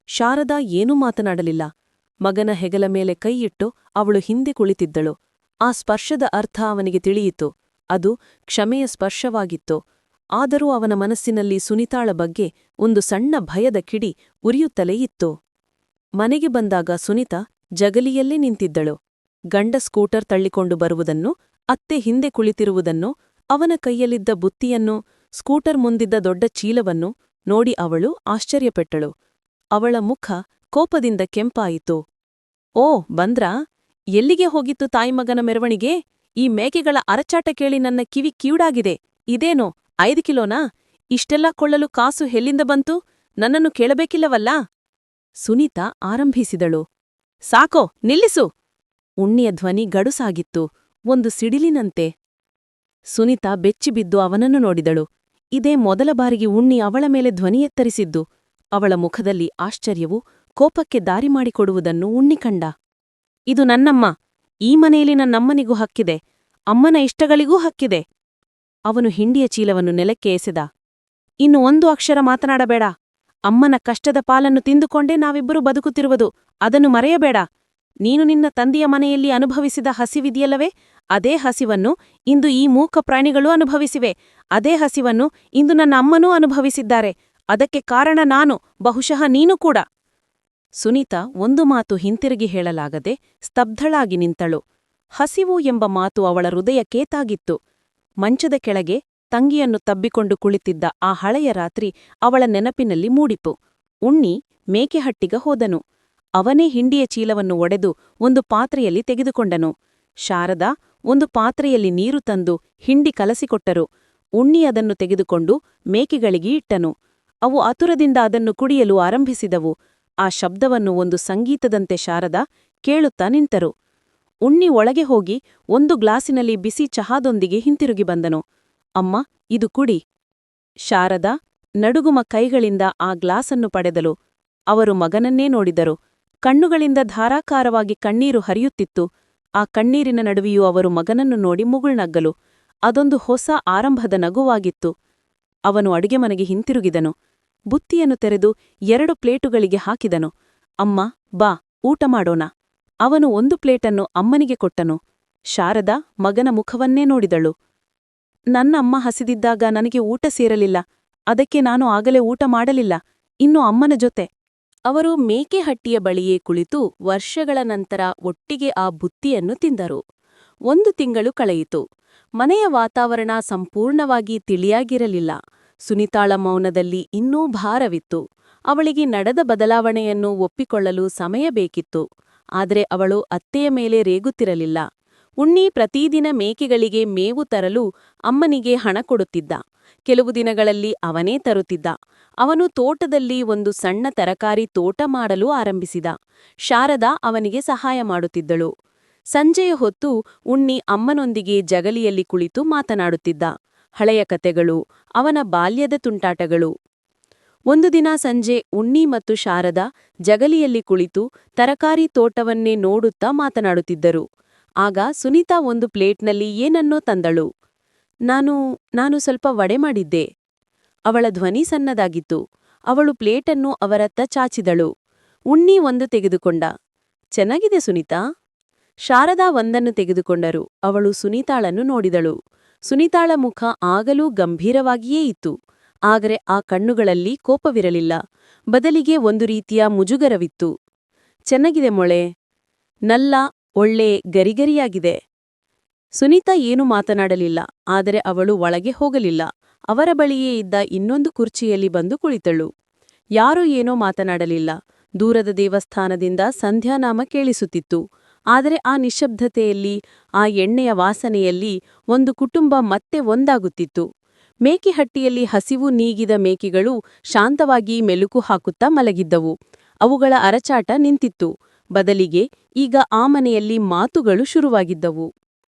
ಶಾರದಾ ಏನೂ ಮಾತನಾಡಲಿಲ್ಲ. ಮಗನ ಹೆಗಲ ಮೇಲೆ ಕೈಯಿಟ್ಟು ಅವಳು ಹಿಂದೆ ಕುಳಿತಿದ್ದಳು. ಆ ಸ್ಪರ್ಶದ ಅರ್ಥ ಅವನಿಗೆ ತಿಳಿಯಿತು. ಅದು ಕ್ಷಮೆಯ ಸ್ಪರ್ಶವಾಗಿತ್ತು. ಆದರೂ ಅವನ ಮನಸ್ಸಿನಲ್ಲಿ ಸುನಿತಾಳ ಬಗ್ಗೆ ಒಂದು ಸಣ್ಣ ಭಯದ ಕಿಡಿ ಉರಿಯುತ್ತಲೇ ಇತ್ತು. ಮನೆಗೆ ಬಂದಾಗ ಸುನಿತಾ ಜಗಲಿಯಲ್ಲೇ ನಿಂತಿದ್ದಳು. ಗಂಡ ಸ್ಕೂಟರ್ ತಳ್ಳಿಕೊಂಡು ಬರುವುದನ್ನು, ಅತ್ತೆ ಹಿಂದೆ ಕುಳಿತಿರುವುದನ್ನು, ಅವನ ಕೈಯಲ್ಲಿದ್ದ ಬುತ್ತಿಯನ್ನು, ಸ್ಕೂಟರ್ ಮುಂದಿದ್ದ ದೊಡ್ಡ ಚೀಲವನ್ನು ನೋಡಿ ಅವಳು ಆಶ್ಚರ್ಯಪಟ್ಟಳು. ಅವಳ ಮುಖ ಕೋಪದಿಂದ ಕೆಂಪಾಯಿತು. ಓ ಬಂದ್ರಾ? ಎಲ್ಲಿಗೆ ಹೋಗಿತ್ತು ತಾಯಿಮಗನ ಮೆರವಣಿಗೆ? ಈ ಮೇಕೆಗಳ ಅರಚಾಟ ಕೇಳಿ ನನ್ನ ಕಿವಿ ಕಿವುಡಾಗಿದೆ ಇದೇನೋ, ಐದು ಕಿಲೋನಾ? ಇಷ್ಟೆಲ್ಲ ಕೊಳ್ಳಲು ಕಾಸು ಎಲ್ಲಿಂದ ಬಂತು? ನನ್ನನ್ನು ಕೇಳಬೇಕಿಲ್ಲವಲ್ಲ? ಸುನೀತಾ ಆರಂಭಿಸಿದಳು. ಸಾಕೋ, ನಿಲ್ಲಿಸು! ಉಣ್ಣಿಯ ಧ್ವನಿ ಗಡುಸಾಗಿತ್ತು. ಒಂದು ಸಿಡಿಲಿನಂತೆ. ಸುನೀತಾ ಬೆಚ್ಚಿಬಿದ್ದು ಅವನನ್ನು ನೋಡಿದಳು. ಇದೇ ಮೊದಲ ಬಾರಿಗೆ ಉಣ್ಣಿ ಅವಳ ಮೇಲೆ ಧ್ವನಿ ಎತ್ತರಿಸಿದ್ದು. ಅವಳ ಮುಖದಲ್ಲಿ ಆಶ್ಚರ್ಯವು ಕೋಪಕ್ಕೆ ದಾರಿ ಮಾಡಿಕೊಡುವುದನ್ನು ಉಣ್ಣಿ ಕಂಡ. ಇದು ನನ್ನಮ್ಮ! ಈ ಮನೆಯಲ್ಲಿ ನನ್ನಮ್ಮನಿಗೂ ಹಕ್ಕಿದೆ. ಅಮ್ಮನ ಇಷ್ಟಗಳಿಗೂ ಹಕ್ಕಿದೆ. ಅವನು ಹಿಂಡಿಯ ಚೀಲವನ್ನು ನೆಲಕ್ಕೆ ಎಸೆದ. ಇನ್ನು ಒಂದು ಅಕ್ಷರ ಮಾತನಾಡಬೇಡ. ಅಮ್ಮನ ಕಷ್ಟದ ಪಾಲನ್ನು ತಿಂದುಕೊಂಡೇ ನಾವಿಬ್ಬರು ಬದುಕುತ್ತಿರುವುದು. ಅದನ್ನು ಮರೆಯಬೇಡ. ನೀನು ನಿನ್ನ ತಂದೆಯ ಮನೆಯಲ್ಲಿ ಅನುಭವಿಸಿದ ಹಸಿವಿದೆಯಲ್ಲವೇ? ಅದೇ ಹಸಿವನ್ನು ಇಂದು ಈ ಮೂಕ ಪ್ರಾಣಿಗಳೂ ಅನುಭವಿಸಿವೆ. ಅದೇ ಹಸಿವನ್ನು ಇಂದು ನನ್ನ ಅಮ್ಮನೂ ಅನುಭವಿಸಿದ್ದಾರೆ. ಅದಕ್ಕೆ ಕಾರಣ ನಾನು, ಬಹುಶಃ ನೀನು ಕೂಡ. ಸುನೀತಾ ಒಂದು ಮಾತು ಹಿಂತಿರುಗಿ ಹೇಳಲಾಗದೆ ಸ್ತಬ್ಧಳಾಗಿ ನಿಂತಳು. ಹಸಿವು ಎಂಬ ಮಾತು ಅವಳ ಹೃದಯ ಕೇತಾಗಿತ್ತು. ಮಂಚದ ಕೆಳಗೆ ತಂಗಿಯನ್ನು ತಬ್ಬಿಕೊಂಡು ಕುಳಿತಿದ್ದ ಆ ಹಳೆಯ ರಾತ್ರಿ ಅವಳ ನೆನಪಿನಲ್ಲಿ ಮೂಡಿತು. ಉಣ್ಣಿ ಮೇಕೆಹಟ್ಟಿಗ ಹೋದನು. ಅವನೇ ಹಿಂಡಿಯ ಚೀಲವನ್ನು ಒಡೆದು ಒಂದು ಪಾತ್ರೆಯಲ್ಲಿ ತೆಗೆದುಕೊಂಡನು. ಶಾರದಾ ಒಂದು ಪಾತ್ರೆಯಲ್ಲಿ ನೀರು ತಂದು ಹಿಂಡಿ ಕಲಸಿಕೊಟ್ಟರು. ಉಣ್ಣಿ ಅದನ್ನು ತೆಗೆದುಕೊಂಡು ಮೇಕೆಗಳಿಗೆ ಇಟ್ಟನು. ಅವು ಆತುರದಿಂದ ಅದನ್ನು ಕುಡಿಯಲು ಆರಂಭಿಸಿದವು. ಆ ಶಬ್ದವನ್ನು ಒಂದು ಸಂಗೀತದಂತೆ ಶಾರದ ಕೇಳುತ್ತಾ ನಿಂತರು. ಉಣ್ಣಿ ಒಳಗೆ ಹೋಗಿ ಒಂದು ಗ್ಲಾಸಿನಲ್ಲಿ ಬಿಸಿ ಚಹಾದೊಂದಿಗೆ ಹಿಂತಿರುಗಿ ಬಂದನು. ಅಮ್ಮ, ಇದು ಕುಡಿ. ಶಾರದ ನಡುಗುಮ ಕೈಗಳಿಂದ ಆ ಗ್ಲಾಸನ್ನು ಪಡೆದಲು ಅವರು ಮಗನನ್ನೇ ನೋಡಿದರು. ಕಣ್ಣುಗಳಿಂದ ಧಾರಾಕಾರವಾಗಿ ಕಣ್ಣೀರು ಹರಿಯುತ್ತಿತ್ತು. ಆ ಕಣ್ಣೀರಿನ ನಡುವೆಯೂ ಅವರು ಮಗನನ್ನು ನೋಡಿ ಮುಗುಳ್ನಗ್ಗಲು. ಅದೊಂದು ಹೊಸ ಆರಂಭದ ನಗುವಾಗಿತ್ತು. ಅವನು ಅಡುಗೆ ಮನೆಗೆ ಹಿಂತಿರುಗಿದನು. ಬುತ್ತಿಯನ್ನು ತೆರೆದು ಎರಡು ಪ್ಲೇಟುಗಳಿಗೆ ಹಾಕಿದನು. ಅಮ್ಮ, ಬಾ, ಊಟ ಮಾಡೋಣ. ಅವನು ಒಂದು ಪ್ಲೇಟನ್ನು ಅಮ್ಮನಿಗೆ ಕೊಟ್ಟನು. ಶಾರದಾ, ಮಗನ ಮುಖವನ್ನೇ ನೋಡಿದಳು. ನನ್ನ ಅಮ್ಮ ಹಸಿದಿದ್ದಾಗ ನನಗೆ ಊಟ ಸೇರಲಿಲ್ಲ. ಅದಕ್ಕೆ ನಾನು ಆಗಲೇ ಊಟ ಮಾಡಲಿಲ್ಲ. ಇನ್ನು ಅಮ್ಮನ ಜೊತೆ. ಅವರು ಮೇಕೆಹಟ್ಟಿಯ ಬಳಿಯೇ ಕುಳಿತು ವರ್ಷಗಳ ನಂತರ ಒಟ್ಟಿಗೆ ಆ ಬುತ್ತಿಯನ್ನು ತಿಂದರು. ಒಂದು ತಿಂಗಳು ಕಳೆಯಿತು. ಮನೆಯ ವಾತಾವರಣ ಸಂಪೂರ್ಣವಾಗಿ ತಿಳಿಯಾಗಿರಲಿಲ್ಲ. ಸುನಿತಾಳ ಮೌನದಲ್ಲಿ ಇನ್ನೂ ಭಾರವಿತ್ತು. ಅವಳಿಗೆ ನಡೆದ ಬದಲಾವಣೆಯನ್ನು ಒಪ್ಪಿಕೊಳ್ಳಲು ಸಮಯ ಬೇಕಿತ್ತು. ಆದರೆ ಅವಳು ಅತ್ತೆಯ ಮೇಲೆ ರೇಗುತ್ತಿರಲಿಲ್ಲ. ಉಣ್ಣಿ ಪ್ರತಿದಿನ ಮೇಕೆಗಳಿಗೆ ಮೇವು ತರಲು ಅಮ್ಮನಿಗೆ ಹಣ ಕೊಡುತ್ತಿದ್ದ. ಕೆಲವು ದಿನಗಳಲ್ಲಿ ಅವನೇ ತರುತ್ತಿದ್ದ. ಅವನು ತೋಟದಲ್ಲಿ ಒಂದು ಸಣ್ಣ ತರಕಾರಿ ತೋಟ ಮಾಡಲು ಆರಂಭಿಸಿದ. ಶಾರದಾ ಅವನಿಗೆ ಸಹಾಯ ಮಾಡುತ್ತಿದ್ದಳು. ಸಂಜೆಯ ಹೊತ್ತು ಉಣ್ಣಿ ಅಮ್ಮನೊಂದಿಗೆ ಜಗಲಿಯಲ್ಲಿ ಕುಳಿತು ಮಾತನಾಡುತ್ತಿದ್ದ. ಹಳೆಯ ಕತೆಗಳು, ಅವನ ಬಾಲ್ಯದ ತುಂಟಾಟಗಳು. ಒಂದು ದಿನ ಸಂಜೆ ಉಣ್ಣಿ ಮತ್ತು ಶಾರದಾ ಜಗಲಿಯಲ್ಲಿ ಕುಳಿತು ತರಕಾರಿ ತೋಟವನ್ನೇ ನೋಡುತ್ತಾ ಮಾತನಾಡುತ್ತಿದ್ದರು. ಆಗ ಸುನೀತಾ ಒಂದು ಪ್ಲೇಟ್ನಲ್ಲಿ ಏನನ್ನೋ ತಂದಳು. ನಾನು ನಾನು ಸ್ವಲ್ಪ ವಡೆ ಮಾಡಿದ್ದೆ. ಅವಳ ಧ್ವನಿ ಸಣ್ಣದಾಗಿತ್ತು. ಅವಳು ಪ್ಲೇಟನ್ನು ಅವರತ್ತ ಚಾಚಿದಳು. ಉಣ್ಣಿ ಒಂದು ತೆಗೆದುಕೊಂಡ. ಚೆನ್ನಾಗಿದೆ ಸುನೀತಾ. ಶಾರದಾ ಒಂದನ್ನು ತೆಗೆದುಕೊಂಡರು. ಅವಳು ಸುನೀತಾಳನ್ನು ನೋಡಿದಳು. ಸುನೀತಾಳ ಮುಖ ಆಗಲೂ ಗಂಭೀರವಾಗಿಯೇ ಇತ್ತು. ಆದರೆ ಆ ಕಣ್ಣುಗಳಲ್ಲಿ ಕೋಪವಿರಲಿಲ್ಲ. ಬದಲಿಗೆ ಒಂದು ರೀತಿಯ ಮುಜುಗರವಿತ್ತು. ಚೆನ್ನಾಗಿದೆ ಮೊಳೆ. ನಲ್ಲ, ಒಳ್ಳೆ, ಗರಿಗರಿಯಾಗಿದೆ. ಸುನೀತಾ ಏನು ಮಾತನಾಡಲಿಲ್ಲ. ಆದರೆ ಅವಳು ಒಳಗೆ ಹೋಗಲಿಲ್ಲ. ಅವರ ಬಳಿಯೇ ಇದ್ದ ಇನ್ನೊಂದು ಕುರ್ಚಿಯಲ್ಲಿ ಬಂದು ಕುಳಿತಳು. ಯಾರೂ ಏನೋ ಮಾತನಾಡಲಿಲ್ಲ. ದೂರದ ದೇವಸ್ಥಾನದಿಂದ ಸಂಧ್ಯಾನಾಮ ಕೇಳಿಸುತ್ತಿತ್ತು. ಆದರೆ ಆ ನಿಶ್ಶಬ್ದತೆಯಲ್ಲಿ, ಆ ಎಣ್ಣೆಯ ವಾಸನೆಯಲ್ಲಿ ಒಂದು ಕುಟುಂಬ ಮತ್ತೆ ಒಂದಾಗುತ್ತಿತ್ತು. ಮೇಕೆಹಟ್ಟಿಯಲ್ಲಿ ಹಸಿವು ನೀಗಿದ ಮೇಕೆಗಳು ಶಾಂತವಾಗಿ ಮೆಲುಕು ಹಾಕುತ್ತಾ ಮಲಗಿದ್ದವು. ಅವುಗಳ ಅರಚಾಟ ನಿಂತಿತ್ತು. ಬದಲಿಗೆ ಈಗ ಆ ಮನೆಯಲ್ಲಿ ಮಾತುಗಳು ಶುರುವಾಗಿದ್ದವು.